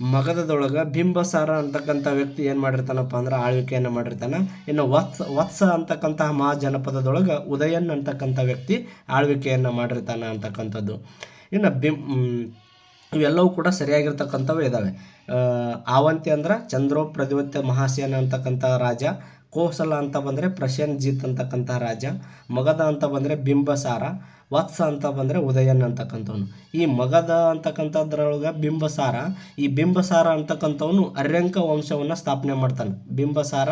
ಮಗಧದೊಳಗೆ ಬಿಂಬಸಾರ ಅಂತಕ್ಕಂಥ ವ್ಯಕ್ತಿ ಏನು ಮಾಡಿರ್ತಾನಪ್ಪ ಅಂದ್ರೆ ಆಳ್ವಿಕೆಯನ್ನು ಮಾಡಿರ್ತಾನ. ಇನ್ನು ವತ್ಸ ವತ್ಸ ಅಂತಕ್ಕಂತಹ ಮಹಾಜನಪದದೊಳಗೆ ಉದಯನ್ ಅಂತಕ್ಕಂಥ ವ್ಯಕ್ತಿ ಆಳ್ವಿಕೆಯನ್ನು ಮಾಡಿರ್ತಾನ ಅಂತಕ್ಕಂಥದ್ದು. ಇನ್ನು ಬಿಂ ಇವೆಲ್ಲವೂ ಕೂಡ ಸರಿಯಾಗಿರ್ತಕ್ಕಂಥವು ಇದ್ದಾವೆ ಆವಂತಿ ಅಂದ್ರೆ ಚಂದ್ರೋ ಪ್ರದಿವತ್ಯ ಮಹಾಸೇನ ಅಂತಕ್ಕಂಥ ರಾಜ, ಕೋಸಲ ಅಂತ ಬಂದರೆ ಪ್ರಸೇನ್ಜಿತ್ ಅಂತಕ್ಕಂಥ ರಾಜ ಮಗಧ ಅಂತ ಬಂದರೆ ಬಿಂಬಸಾರ, ವತ್ಸ ಅಂತ ಬಂದರೆ ಉದಯನ್ ಅಂತಕ್ಕಂಥವನು. ಈ ಮಗಧ ಅಂತಕ್ಕಂಥದ್ರೊಳಗೆ ಬಿಂಬಸಾರ, ಈ ಬಿಂಬಸಾರ ಅಂತಕ್ಕಂಥವನು ಅರ್ಯಂಕ ವಂಶವನ್ನು ಸ್ಥಾಪನೆ ಮಾಡ್ತಾನೆ. ಬಿಂಬಸಾರ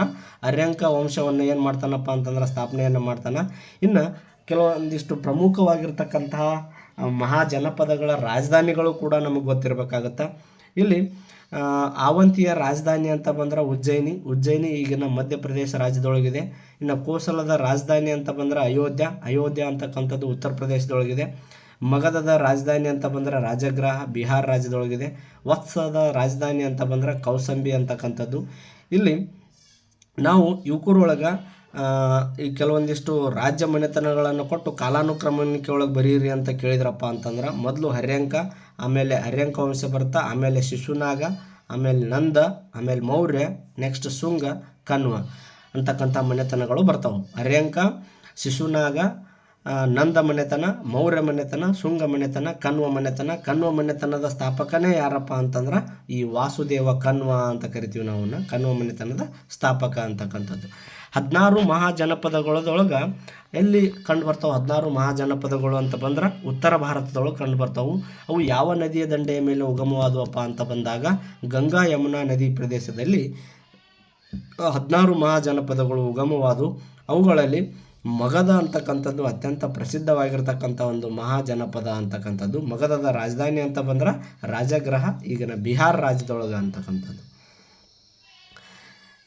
ಅರ್ಯಂಕ ವಂಶವನ್ನು ಏನು ಮಾಡ್ತಾನಪ್ಪ ಅಂತಂದ್ರೆ ಸ್ಥಾಪನೆಯನ್ನು ಮಾಡ್ತಾನೆ. ಇನ್ನು ಕೆಲವೊಂದಿಷ್ಟು ಪ್ರಮುಖವಾಗಿರ್ತಕ್ಕಂತಹ ಮಹಾಜನಪದಗಳ ರಾಜಧಾನಿಗಳು ಕೂಡ ನಮಗೆ ಗೊತ್ತಿರಬೇಕಾಗತ್ತೆ? ಇಲ್ಲಿ ಅವಂತಿಯ ರಾಜಧಾನಿ ಅಂತ ಬಂದ್ರೆ ಉಜ್ಜಯಿನಿ. ಉಜ್ಜಯಿನಿ ಈಗಿನ ಮಧ್ಯಪ್ರದೇಶ ರಾಜ್ಯದೊಳಗಿದೆ. ಇನ್ನು ಕೋಸಲದ ರಾಜಧಾನಿ ಅಂತ ಬಂದ್ರೆ ಅಯೋಧ್ಯ. ಅಯೋಧ್ಯ ಅಂತಕ್ಕಂಥದ್ದು ಉತ್ತರ ಪ್ರದೇಶದೊಳಗಿದೆ. ಮಗಧದ ರಾಜಧಾನಿ ಅಂತ ಬಂದ್ರೆ ರಾಜಗ್ರಹ, ಬಿಹಾರ್ ರಾಜ್ಯದೊಳಗಿದೆ. ವತ್ಸದ ರಾಜಧಾನಿ ಅಂತ ಬಂದ್ರೆ ಕೌಸಂಬಿ ಅಂತಕ್ಕಂಥದ್ದು. ಇಲ್ಲಿ, ನಾವು ಯುವಕರೊಳಗೆ ಈ ಕೆಲವೊಂದಿಷ್ಟು ರಾಜ್ಯ ಮನೆತನಗಳನ್ನು ಕೊಟ್ಟು ಕಾಲಾನುಕ್ರಮಿಕೆಯೊಳಗೆ ಬರೀರಿ ಅಂತ ಕೇಳಿದ್ರಪ್ಪ ಅಂತಂದ್ರೆ, ಮೊದಲು ಹರ್ಯಂಕ, ಆಮೇಲೆ ಹರ್ಯಂಕ ವಂಶ ಬರ್ತಾ ಆಮೇಲೆ ಶಿಶುನಾಗ, ಆಮೇಲೆ ನಂದ, ಆಮೇಲೆ ಮೌರ್ಯ ನೆಕ್ಸ್ಟ್ ಶುಂಗ ಕಣ್ವ ಅಂತಕ್ಕಂಥ ಮನೆತನಗಳು ಬರ್ತಾವೆ. ಹರ್ಯಂಕ, ಶಿಶುನಾಗ ನಂದ ಮನೆತನ, ಮೌರ್ಯ ಮನೆತನ, ಶುಂಗ ಮನೆತನ ಕಣ್ವ ಮನೆತನ ಕಣ್ವ ಮನೆತನದ ಸ್ಥಾಪಕನೇ ಯಾರಪ್ಪ ಅಂತಂದ್ರೆ, ಈ ವಾಸುದೇವ ಕಣ್ವ ಅಂತ ಕರಿತೀವಿ ನಾವು ಕನ್ವ ಮನೆತನದ ಸ್ಥಾಪಕ ಅಂತಕ್ಕಂಥದ್ದು. ಹದಿನಾರು ಮಹಾಜನಪದಗಳದೊಳಗೆ ಎಲ್ಲಿ ಕಂಡು ಬರ್ತಾವೆ ಹದಿನಾರು ಮಹಾಜನಪದಗಳು ಅಂತ ಬಂದ್ರೆ ಉತ್ತರ ಭಾರತದೊಳಗೆ ಕಂಡು ಬರ್ತಾವು ಅವು ಯಾವ ನದಿಯ ದಂಡೆಯ ಮೇಲೆ ಉಗಮವಾದವಪ್ಪ ಅಂತ ಬಂದಾಗ ಗಂಗಾ ಯಮುನಾ ನದಿ ಪ್ರದೇಶದಲ್ಲಿ ಹದಿನಾರು ಮಹಾಜನಪದಗಳು ಉಗಮವಾದವು. ಅವುಗಳಲ್ಲಿ ಮಗಧ ಅಂತಕ್ಕಂಥದ್ದು ಅತ್ಯಂತ ಪ್ರಸಿದ್ಧವಾಗಿರ್ತಕ್ಕಂಥ ಒಂದು ಮಹಾಜನಪದ ಅಂತಕ್ಕಂಥದ್ದು. ಮಗಧದ ರಾಜಧಾನಿ ಅಂತ ಬಂದ್ರೆ ರಾಜಗ್ರಹ, ಈಗಿನ ಬಿಹಾರ ರಾಜ್ಯದೊಳಗೆ ಅಂತಕ್ಕಂಥದ್ದು.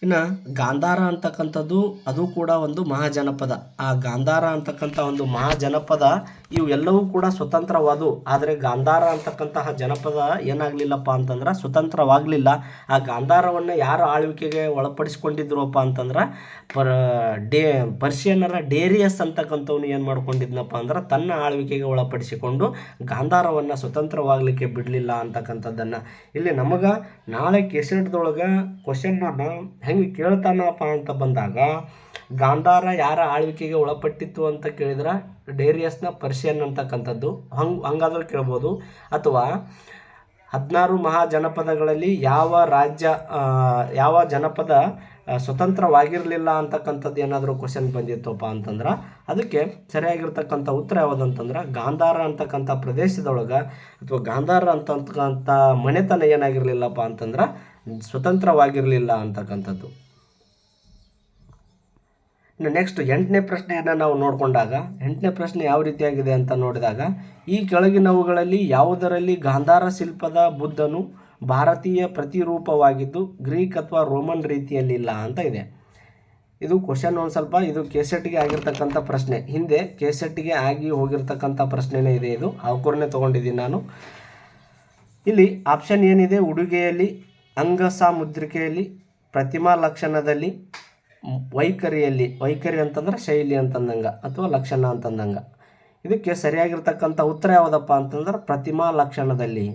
ಇನ್ನು ಗಾಂಧಾರ ಅಂತಕ್ಕಂಥದ್ದು ಅದು ಕೂಡ ಒಂದು ಮಹಾಜನಪದ. ಆ ಗಾಂಧಾರ ಅಂತಕ್ಕಂಥ ಒಂದು ಮಹಾಜನಪದ ಇವೆಲ್ಲವೂ ಕೂಡ ಸ್ವತಂತ್ರವಾದವು ಆದರೆ ಗಾಂಧಾರ ಅಂತಕ್ಕಂತಹ ಜನಪದ ಏನಾಗಲಿಲ್ಲಪ್ಪ ಅಂತಂದ್ರೆ ಸ್ವತಂತ್ರವಾಗಲಿಲ್ಲ. ಆ ಗಾಂಧಾರವನ್ನು ಯಾರು ಆಳ್ವಿಕೆಗೆ ಒಳಪಡಿಸ್ಕೊಂಡಿದ್ರಪ್ಪ ಅಂತಂದ್ರೆ ಪರ್, ಡೇ, ಪರ್ಷಿಯನ್ನರ ಡೇರಿಯಸ್ ಅಂತಕ್ಕಂಥವ್ನು ಏನು ಮಾಡ್ಕೊಂಡಿದ್ನಪ್ಪ ಅಂದ್ರೆ ತನ್ನ ಆಳ್ವಿಕೆಗೆ ಒಳಪಡಿಸಿಕೊಂಡು ಗಾಂಧಾರವನ್ನು ಸ್ವತಂತ್ರವಾಗಲಿಕ್ಕೆ ಬಿಡಲಿಲ್ಲ ಅಂತಕ್ಕಂಥದ್ದನ್ನು. ಇಲ್ಲಿ ನಮಗೆ ನಾಳೆ ಕೆಸೆಟ್ದೊಳಗೆ ಕ್ವಶನ್ನನ್ನು ಹೆಂಗೆ ಕೇಳ್ತಾನಪ್ಪ ಅಂತ ಬಂದಾಗ ಗಾಂಧಾರ ಯಾರ ಆಳ್ವಿಕೆಗೆ ಒಳಪಟ್ಟಿತ್ತು ಅಂತ ಕೇಳಿದ್ರೆ ಡೇರಿಯಸ್ನ ಪರ್ಷಿಯನ್ ಅಂತಕ್ಕಂಥದ್ದು. ಹಂಗೆ, ಹಂಗಾದ್ರೂ ಕೇಳ್ಬೋದು. ಅಥವಾ ಹದಿನಾರು ಮಹಾಜನಪದಗಳಲ್ಲಿ ಯಾವ ರಾಜ್ಯ ಯಾವ ಜನಪದ ಸ್ವತಂತ್ರವಾಗಿರಲಿಲ್ಲ ಅಂತಕ್ಕಂಥದ್ದು ಏನಾದರೂ ಕ್ವಶನ್ ಬಂದಿತ್ತಪ್ಪ ಅಂತಂದ್ರೆ, ಅದಕ್ಕೆ ಸರಿಯಾಗಿರ್ತಕ್ಕಂಥ ಉತ್ತರ ಯಾವುದಂತಂದ್ರೆ ಗಾಂಧಾರ ಅಂತಕ್ಕಂಥ ಪ್ರದೇಶದೊಳಗೆ ಅಥವಾ ಗಾಂಧಾರ ಅಂತಕ್ಕಂಥ ಮನೆತನ ಏನಾಗಿರಲಿಲ್ಲಪ್ಪ ಅಂತಂದ್ರೆ ಸ್ವತಂತ್ರವಾಗಿರಲಿಲ್ಲ ಅಂತಕ್ಕಂಥದ್ದು. ಇನ್ನು ನೆಕ್ಸ್ಟ್ ಎಂಟನೇ ಪ್ರಶ್ನೆಯನ್ನು ನಾವು ನೋಡಿಕೊಂಡಾಗ, ಎಂಟನೇ ಪ್ರಶ್ನೆ ಯಾವ ರೀತಿಯಾಗಿದೆ ಅಂತ ನೋಡಿದಾಗ, ಈ ಕೆಳಗಿನವುಗಳಲ್ಲಿ ಯಾವುದರಲ್ಲಿ ಗಾಂಧಾರ ಶಿಲ್ಪದ ಬುದ್ಧನು ಭಾರತೀಯ ಪ್ರತಿರೂಪವಾಗಿದ್ದು ಗ್ರೀಕ್ ಅಥವಾ ರೋಮನ್ ರೀತಿಯಲ್ಲಿಲ್ಲ ಅಂತ ಇದೆ. ಇದು ಕ್ವಶನ್ ಒಂದು ಸ್ವಲ್ಪ, ಇದು ಕೆಸೆಟ್ಗೆ ಆಗಿರ್ತಕ್ಕಂಥ ಪ್ರಶ್ನೆ. ಹಿಂದೆ ಕೆಸೆಟ್ಗೆ ಆಗಿ ಹೋಗಿರ್ತಕ್ಕಂಥ ಪ್ರಶ್ನೆನೇ ಇದೆ ಇದು. ಅವಕೂರನೇ ತೊಗೊಂಡಿದ್ದೀನಿ ನಾನು. ಇಲ್ಲಿ ಆಪ್ಷನ್ ಏನಿದೆ? ಉಡುಗೆಯಲ್ಲಿ ಅಂಗಸ ಮುದ್ರಿಕೆಯಲ್ಲಿ ಪ್ರತಿಮಾ ಲಕ್ಷಣದಲ್ಲಿ ವೈಖರಿಯಲ್ಲಿ, ವೈಖರಿ ಅಂತಂದ್ರೆ ಶೈಲಿ ಅಂತಂದಂಗ ಅಥವಾ ಲಕ್ಷಣ ಅಂತಂದಂಗ. ಇದಕ್ಕೆ ಸರಿಯಾಗಿರ್ತಕ್ಕಂಥ ಉತ್ತರ ಯಾವುದಪ್ಪ ಅಂತಂದ್ರೆ ಪ್ರತಿಮಾ ಲಕ್ಷಣದಲ್ಲಿ.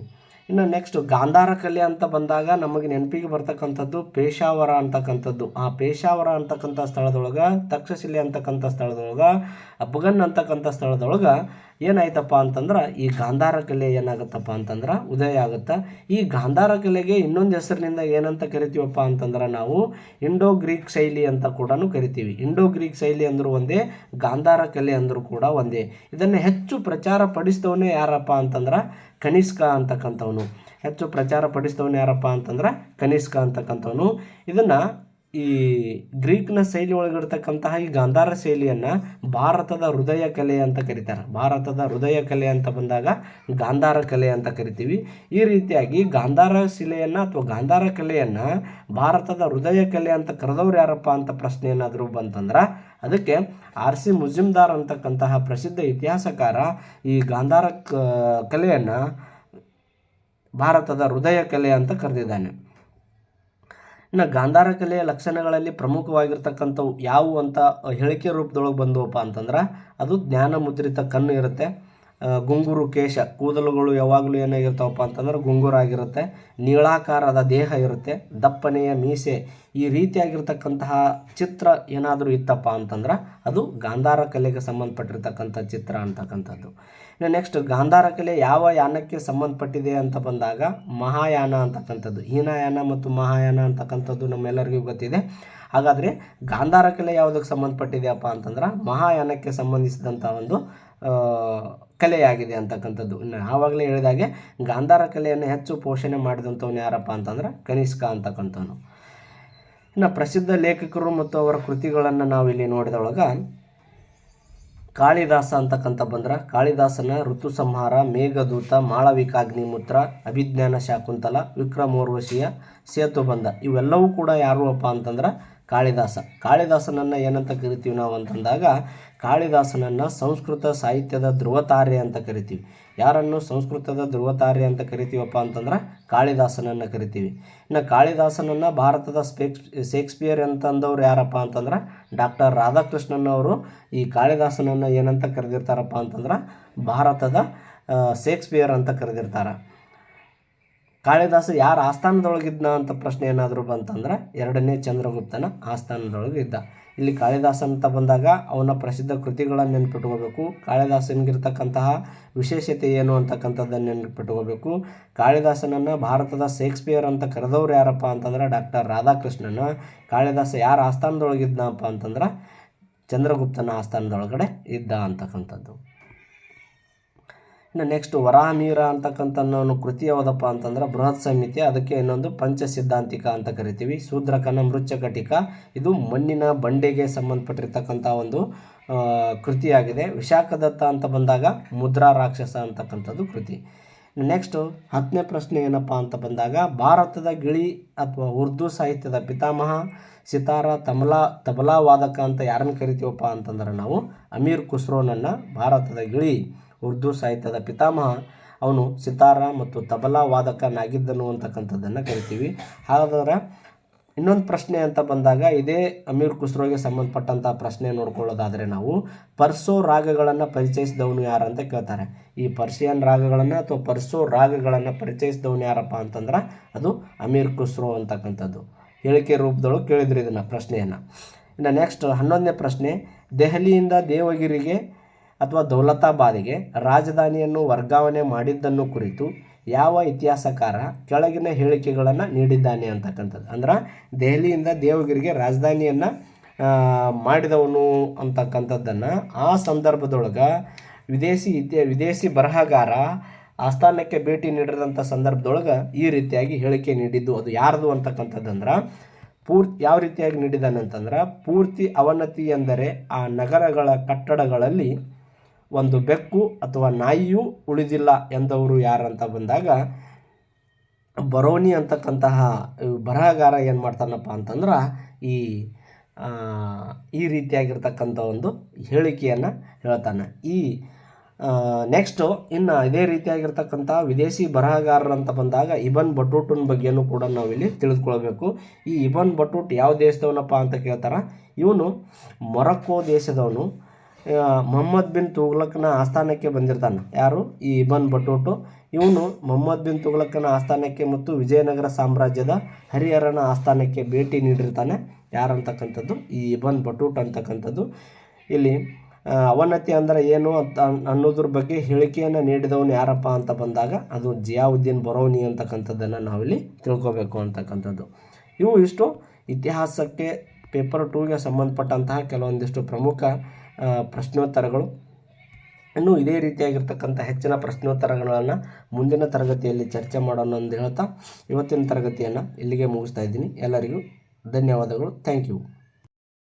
ಇನ್ನು ನೆಕ್ಸ್ಟ್ ಗಾಂಧಾರ ಕಲೆ ಅಂತ ಬಂದಾಗ ನಮಗೆ ನೆನಪಿಗೆ ಬರ್ತಕ್ಕಂಥದ್ದು ಪೇಶಾವರ ಅಂತಕ್ಕಂಥದ್ದು. ಆ ಪೇಶಾವರ ಅಂತಕ್ಕಂಥ ಸ್ಥಳದೊಳಗೆ, ತಕ್ಷಶಿಲೆ ಅಂತಕ್ಕಂಥ ಸ್ಥಳದೊಳಗೆ ಅಫ್ಘನ್ ಅಂತಕ್ಕಂಥ ಸ್ಥಳದೊಳಗೆ ಏನಾಯ್ತಪ್ಪ ಅಂತಂದ್ರೆ, ಈ ಗಾಂಧಾರ ಕಲೆ ಏನಾಗುತ್ತಪ್ಪ ಅಂತಂದ್ರೆ, ಉದಯ ಆಗುತ್ತೆ. ಈ ಗಾಂಧಾರ ಕಲೆಗೆ ಇನ್ನೊಂದು ಹೆಸರಿನಿಂದ ಏನಂತ ಕರಿತೀವಪ್ಪ ಅಂತಂದ್ರೆ, ನಾವು ಇಂಡೋ ಗ್ರೀಕ್ ಶೈಲಿ ಅಂತ ಕೂಡ ಕರಿತೀವಿ. ಇಂಡೋ ಗ್ರೀಕ್ ಶೈಲಿ ಅಂದರೂ ಒಂದೇ, ಗಾಂಧಾರ ಕಲೆ ಅಂದರೂ ಕೂಡ ಒಂದೇ. ಇದನ್ನು ಹೆಚ್ಚು ಪ್ರಚಾರ ಪಡಿಸಿದವನೇ ಯಾರಪ್ಪ ಅಂತಂದ್ರೆ, ಕನಿಷ್ಕ ಅಂತಕ್ಕಂಥವನು. ಹೆಚ್ಚು ಪ್ರಚಾರ ಪಡಿಸಿದವನು ಯಾರಪ್ಪ ಅಂತಂದ್ರೆ, ಕನಿಷ್ಕ ಅಂತಕ್ಕಂಥವನು. ಇದನ್ನು ಈ ಗ್ರೀಕ್ನ ಶೈಲಿ ಒಳಗಿರ್ತಕ್ಕಂತಹ ಈ ಗಾಂಧಾರ ಶೈಲಿಯನ್ನು ಭಾರತದ ಹೃದಯ ಕಲೆ ಅಂತ ಕರೀತಾರೆ. ಭಾರತದ ಹೃದಯ ಕಲೆ ಅಂತ ಬಂದಾಗ ಗಾಂಧಾರ ಕಲೆ ಅಂತ ಕರಿತೀವಿ. ಈ ರೀತಿಯಾಗಿ ಗಾಂಧಾರ ಶಿಲೆಯನ್ನು ಅಥವಾ ಗಾಂಧಾರ ಕಲೆಯನ್ನು ಭಾರತದ ಹೃದಯ ಕಲೆ ಅಂತ ಕರೆದವ್ರು ಯಾರಪ್ಪ ಅಂತ ಪ್ರಶ್ನೆ ಏನಾದರೂ ಬಂತಂದ್ರೆ ಅದಕ್ಕೆ ಆರ್ ಸಿ ಮುಜಿಮ್ದಾರ್ ಅಂತಕ್ಕಂತಹ ಪ್ರಸಿದ್ಧ ಇತಿಹಾಸಕಾರ ಈ ಗಾಂಧಾರ ಕಲೆಯನ್ನು ಭಾರತದ ಹೃದಯ ಕಲೆ ಅಂತ ಕರೆದಿದ್ದಾನೆ. ಇನ್ನು ಗಾಂಧಾರ ಕಲೆಯ ಲಕ್ಷಣಗಳಲ್ಲಿ ಪ್ರಮುಖವಾಗಿರ್ತಕ್ಕಂಥವು ಯಾವುವು ಅಂತ ಹೇಳಿಕೆ ರೂಪದೊಳಗೆ ಬಂದವಪ್ಪ ಅಂತಂದ್ರೆ ಅದು ಜ್ಞಾನ ಮುದ್ರಿತ ಕಣ್ಣು ಇರುತ್ತೆ. ಗುಂಗುರು ಕೇಶ, ಕೂದಲುಗಳು ಯಾವಾಗಲೂ ಏನಾಗಿರ್ತಾವಪ್ಪ ಅಂತಂದ್ರೆ ಗುಂಗುರಾಗಿರುತ್ತೆ, ನೀಳಾಕಾರದ ದೇಹ ಇರುತ್ತೆ, ದಪ್ಪನೆಯ ಮೀಸೆ, ಈ ರೀತಿಯಾಗಿರ್ತಕ್ಕಂತಹ ಚಿತ್ರ ಏನಾದರೂ ಇತ್ತಪ್ಪ ಅಂತಂದ್ರೆ ಅದು ಗಾಂಧಾರ ಕಲೆಗೆ ಸಂಬಂಧಪಟ್ಟಿರ್ತಕ್ಕಂಥ ಚಿತ್ರ ಅಂತಕ್ಕಂಥದ್ದು. ಇನ್ನು ನೆಕ್ಸ್ಟ್ ಗಾಂಧಾರ ಕಲೆ ಯಾವ ಯಾನಕ್ಕೆ ಸಂಬಂಧಪಟ್ಟಿದೆ ಅಂತ ಬಂದಾಗ ಮಹಾಯಾನ ಅಂತಕ್ಕಂಥದ್ದು, ಹೀನಾಯಾನ ಮತ್ತು ಮಹಾಯಾನ ಅಂತಕ್ಕಂಥದ್ದು ನಮ್ಮೆಲ್ಲರಿಗೂ ಗೊತ್ತಿದೆ. ಹಾಗಾದರೆ ಗಾಂಧಾರ ಕಲೆ ಯಾವುದಕ್ಕೆ ಸಂಬಂಧಪಟ್ಟಿದೆಯಪ್ಪ ಅಂತಂದ್ರೆ ಮಹಾಯಾನಕ್ಕೆ ಸಂಬಂಧಿಸಿದಂಥ ಒಂದು ಕಲೆಯಾಗಿದೆ ಅಂತಕ್ಕಂಥದ್ದು. ಆವಾಗಲೇ ಹೇಳಿದಾಗೆ ಗಾಂಧಾರ ಕಲೆಯನ್ನು ಹೆಚ್ಚು ಪೋಷಣೆ ಮಾಡಿದಂಥವ್ನು ಯಾರಪ್ಪ ಅಂತಂದ್ರೆ ಕನಿಷ್ಕ ಅಂತಕ್ಕಂಥವನು. ಇನ್ನು ಪ್ರಸಿದ್ಧ ಲೇಖಕರು ಮತ್ತು ಅವರ ಕೃತಿಗಳನ್ನು ನಾವು ಇಲ್ಲಿ ನೋಡಿದೊಳಗೆ ಕಾಳಿದಾಸ ಅಂತಕ್ಕಂಥ ಬಂದ್ರೆ, ಕಾಳಿದಾಸನ ಋತು ಸಂಹಾರ ಮೇಘದೂತ, ಮಾಳವಿಕಾಗ್ನಿಮೂತ್ರ, ಅಭಿಜ್ಞಾನ ಶಾಕುಂತಲ, ವಿಕ್ರಮೋರ್ವಶಿಯ, ಸೇತುಬಂಧ ಇವೆಲ್ಲವೂ ಕೂಡ ಯಾರು ಅಪ್ಪ ಅಂತಂದ್ರೆ ಕಾಳಿದಾಸ. ಕಾಳಿದಾಸನನ್ನು ಏನಂತ ಕರಿತೀವಿ ನಾವು ಅಂತಂದಾಗ, ಕಾಳಿದಾಸನನ್ನು ಸಂಸ್ಕೃತ ಸಾಹಿತ್ಯದ ಧ್ರುವತಾರೆ ಅಂತ ಕರಿತೀವಿ. ಯಾರನ್ನು ಸಂಸ್ಕೃತದ ಧ್ರುವತಾರೆ ಅಂತ ಕರಿತೀವಪ್ಪ ಅಂತಂದ್ರೆ ಕಾಳಿದಾಸನನ್ನು ಕರಿತೀವಿ. ಇನ್ನು ಕಾಳಿದಾಸನನ್ನು ಭಾರತದ ಸ್ಪೇಕ್ಸ್ ಶೇಕ್ಸ್ಪಿಯರ್ ಅಂತಂದವ್ರು ಯಾರಪ್ಪ ಅಂತಂದ್ರೆ ಡಾಕ್ಟರ್ ರಾಧಾಕೃಷ್ಣನ್ ಅವರು. ಈ ಕಾಳಿದಾಸನನ್ನು ಏನಂತ ಕರೆದಿರ್ತಾರಪ್ಪ ಅಂತಂದ್ರೆ ಭಾರತದ ಶೇಕ್ಸ್ಪಿಯರ್ ಅಂತ ಕರೆದಿರ್ತಾರೆ. ಕಾಳಿದಾಸ ಯಾರ ಆಸ್ಥಾನದೊಳಗಿದ್ನ ಅಂತ ಪ್ರಶ್ನೆ ಏನಾದರೂ ಬಂತಂದ್ರೆ ಎರಡನೇ ಚಂದ್ರಗುಪ್ತನ ಆಸ್ಥಾನದೊಳಗೆ ಇದ್ದ ಇಲ್ಲಿ ಕಾಳಿದಾಸ ಅಂತ ಬಂದಾಗ ಅವನ ಪ್ರಸಿದ್ಧ ಕೃತಿಗಳನ್ನು ನೆನ್ಪಿಟ್ಕೋಬೇಕು. ಕಾಳಿದಾಸನಿಗಿರ್ತಕ್ಕಂತಹ ವಿಶೇಷತೆ ಏನು ಅಂತಕ್ಕಂಥದ್ದನ್ನು ನೆನ್ಪಿಟ್ಕೋಬೇಕು. ಕಾಳಿದಾಸನನ್ನು ಭಾರತದ ಶೇಕ್ಸ್ಪಿಯರ್ ಅಂತ ಕರೆದವ್ರು ಯಾರಪ್ಪ ಅಂತಂದ್ರೆ ಡಾಕ್ಟರ್ ರಾಧಾಕೃಷ್ಣನ. ಕಾಳಿದಾಸ ಯಾರ ಆಸ್ಥಾನದೊಳಗಿದ್ನಪ್ಪ ಅಂತಂದ್ರೆ ಚಂದ್ರಗುಪ್ತನ ಆಸ್ಥಾನದೊಳಗಡೆ ಇದ್ದ ಅಂತಕ್ಕಂಥದ್ದು. ಇನ್ನು ನೆಕ್ಸ್ಟ್ ವರಾಮೀರ ಅಂತಕ್ಕಂಥ ಅನ್ನೋ ಕೃತಿ ಯಾವುದಪ್ಪ ಅಂತಂದ್ರೆ ಬೃಹತ್ ಸಂಹಿತೆ, ಅದಕ್ಕೆ ಇನ್ನೊಂದು ಪಂಚ ಸಿದ್ಧಾಂತಿಕ ಅಂತ ಕರಿತೀವಿ. ಶೂದ್ರಕನ ಮೃಚ್ಛಕಟಿಕ. ಇದು ಮಣ್ಣಿನ ಬಂಡೆಗೆ ಸಂಬಂಧಪಟ್ಟಿರ್ತಕ್ಕಂಥ ಒಂದು ಕೃತಿಯಾಗಿದೆ. ವಿಶಾಖದತ್ತ ಅಂತ ಬಂದಾಗ ಮುದ್ರಾ ರಾಕ್ಷಸ ಅಂತಕ್ಕಂಥದ್ದು ಕೃತಿ. ನೆಕ್ಸ್ಟು ಹತ್ತನೇ ಪ್ರಶ್ನೆ ಏನಪ್ಪ ಅಂತ ಬಂದಾಗ, ಭಾರತದ ಗಿಳಿ ಅಥವಾ ಉರ್ದು ಸಾಹಿತ್ಯದ ಪಿತಾಮಹ, ಸಿತಾರ ತಮಲಾ ತಬಲಾ ವಾದಕ ಅಂತ ಯಾರನ್ನು ಕರಿತೀವಪ್ಪ ಅಂತಂದ್ರೆ ನಾವು ಅಮೀರ್ ಖುಸ್ರೋನನ್ನು ಭಾರತದ ಗಿಳಿ. ಉರ್ದು ಸಾಹಿತ್ಯದ ಪಿತಾಮಹ. ಅವನು ಸಿತಾರ ಮತ್ತು ತಬಲಾ ವಾದಕನಾಗಿದ್ದನು ಅಂತಕ್ಕಂಥದ್ದನ್ನು ಕರಿತೀವಿ. ಹಾಗಾದ್ರೆ ಇನ್ನೊಂದು ಪ್ರಶ್ನೆ ಅಂತ ಬಂದಾಗ ಇದೇ ಅಮೀರ್ ಖುಸ್ರೋಗೆ ಸಂಬಂಧಪಟ್ಟಂಥ ಪ್ರಶ್ನೆ ನೋಡ್ಕೊಳ್ಳೋದಾದರೆ ನಾವು, ಪರ್ಸೋ ರಾಗಗಳನ್ನು ಪರಿಚಯಿಸಿದವನು ಯಾರು ಅಂತ ಕೇಳ್ತಾರೆ. ಈ ಪರ್ಷಿಯನ್ ರಾಗಗಳನ್ನು ಅಥವಾ ಪರ್ಸೋ ರಾಗಗಳನ್ನು ಪರಿಚಯಿಸಿದವನು ಯಾರಪ್ಪ ಅಂತಂದ್ರೆ ಅದು ಅಮೀರ್ ಖುಸ್ರೋ ಅಂತಕ್ಕಂಥದ್ದು. ಹೇಳಿಕೆ ರೂಪದೊಳಗೆ ಕೇಳಿದ್ರು ಇದನ್ನು ಪ್ರಶ್ನೆಯನ್ನು. ಇನ್ನು ನೆಕ್ಸ್ಟ್ ಹನ್ನೊಂದನೇ ಪ್ರಶ್ನೆ, ದೆಹಲಿಯಿಂದ ದೇವಗಿರಿಗೆ ಅಥವಾ ದೌಲತಾಬಾದಿಗೆ ರಾಜಧಾನಿಯನ್ನು ವರ್ಗಾವಣೆ ಮಾಡಿದ್ದನ್ನು ಕುರಿತು ಯಾವ ಇತಿಹಾಸಕಾರ ಕೆಳಗಿನ ಹೇಳಿಕೆಗಳನ್ನು ನೀಡಿದ್ದಾನೆ ಅಂತಕ್ಕಂಥದ್ದು. ಅಂದ್ರೆ ದೆಹಲಿಯಿಂದ ದೇವಗಿರಿಗೆ ರಾಜಧಾನಿಯನ್ನು ಮಾಡಿದವನು ಅಂತಕ್ಕಂಥದ್ದನ್ನು ಆ ಸಂದರ್ಭದೊಳಗೆ ವಿದೇಶಿ ವಿದೇಶಿ ಬರಹಗಾರ ಆಸ್ಥಾನಕ್ಕೆ ಭೇಟಿ ನೀಡಿದಂಥ ಸಂದರ್ಭದೊಳಗೆ ಈ ರೀತಿಯಾಗಿ ಹೇಳಿಕೆ ನೀಡಿದ್ದು. ಅದು ಯಾರ್ದು ಅಂತಕ್ಕಂಥದ್ದಂದ್ರೆ ಪೂರ್ತಿ ಯಾವ ರೀತಿಯಾಗಿ ನೀಡಿದ್ದಾನೆ ಅಂತಂದ್ರೆ ಪೂರ್ತಿ ಅವನತಿ ಎಂದರೆ ಆ ನಗರಗಳ ಕಟ್ಟಡಗಳಲ್ಲಿ ಒಂದು ಬೆಕ್ಕು ಅಥವಾ ನಾಯಿಯೂ ಉಳಿದಿಲ್ಲ ಎಂದವರು ಯಾರಂತ ಬಂದಾಗ, ಬರೋನಿ ಅಂತಕ್ಕಂತಹ ಬರಹಗಾರ ಏನು ಮಾಡ್ತಾನಪ್ಪ ಅಂತಂದ್ರೆ, ಈ ಈ ರೀತಿಯಾಗಿರ್ತಕ್ಕಂಥ ಒಂದು ಹೇಳಿಕೆಯನ್ನು ಹೇಳ್ತಾನೆ. ಈ ನೆಕ್ಸ್ಟು ಇನ್ನು ಇದೇ ರೀತಿಯಾಗಿರ್ತಕ್ಕಂಥ ವಿದೇಶಿ ಬರಹಗಾರರಂತ ಬಂದಾಗ, ಇಬನ್ ಬಟೂಟನ್ ಬಗ್ಗೆನೂ ಕೂಡ ನಾವಿಲ್ಲಿ ತಿಳಿದುಕೊಳ್ಬೇಕು. ಈ ಇಬನ್ ಬಟೂಟ್ ಯಾವ ದೇಶದವನಪ್ಪ ಅಂತ ಕೇಳ್ತಾರೆ, ಇವನು ಮೊರಕ್ಕೋ ದೇಶದವನು ಮೊಹಮ್ಮದ್ ಬಿನ್ ತುಗ್ಲಕ್ನ ಆಸ್ಥಾನಕ್ಕೆ ಬಂದಿರ್ತಾನೆ. ಯಾರು? ಈ ಇಬನ್ ಬಟೂಟು ಇವನು ಮೊಹಮ್ಮದ್ ಬಿನ್ ತುಗ್ಲಕ್ನ ಆಸ್ಥಾನಕ್ಕೆ ಮತ್ತು ವಿಜಯನಗರ ಸಾಮ್ರಾಜ್ಯದ ಹರಿಹರನ ಆಸ್ಥಾನಕ್ಕೆ ಭೇಟಿ ನೀಡಿರ್ತಾನೆ. ಯಾರಂತಕ್ಕಂಥದ್ದು? ಈ ಇಬನ್ ಬಟೂಟ್ ಅಂತಕ್ಕಂಥದ್ದು. ಇಲ್ಲಿ ಅವನತಿ ಅಂದರೆ ಏನು ಅಂತ ಅನ್ನೋದ್ರ ಬಗ್ಗೆ ಹೇಳಿಕೆಯನ್ನು ನೀಡಿದವನು ಯಾರಪ್ಪ ಅಂತ ಬಂದಾಗ ಅದು ಜಿಯಾವುದ್ದೀನ್ ಬರೋನಿ ಅಂತಕ್ಕಂಥದ್ದನ್ನು ನಾವಿಲ್ಲಿ ತಿಳ್ಕೋಬೇಕು ಅಂತಕ್ಕಂಥದ್ದು. ಇವು ಇಷ್ಟು ಇತಿಹಾಸಕ್ಕೆ ಪೇಪರ್ ಟೂಗೆ ಸಂಬಂಧಪಟ್ಟಂತಹ ಕೆಲವೊಂದಿಷ್ಟು ಪ್ರಮುಖ ಪ್ರಶ್ನೋತ್ತರಗಳು. ಇನ್ನು ಇದೇ ರೀತಿಯಾಗಿರ್ತಕ್ಕಂಥ ಹೆಚ್ಚಿನ ಪ್ರಶ್ನೋತ್ತರಗಳನ್ನು ಮುಂದಿನ ತರಗತಿಯಲ್ಲಿ ಚರ್ಚೆ ಮಾಡೋಣ ಅಂತ ಹೇಳ್ತಾ ಇವತ್ತಿನ ತರಗತಿಯನ್ನು ಇಲ್ಲಿಗೆ ಮುಗಿಸ್ತಾ ಇದ್ದೀನಿ. ಎಲ್ಲರಿಗೂ ಧನ್ಯವಾದಗಳು. Thank you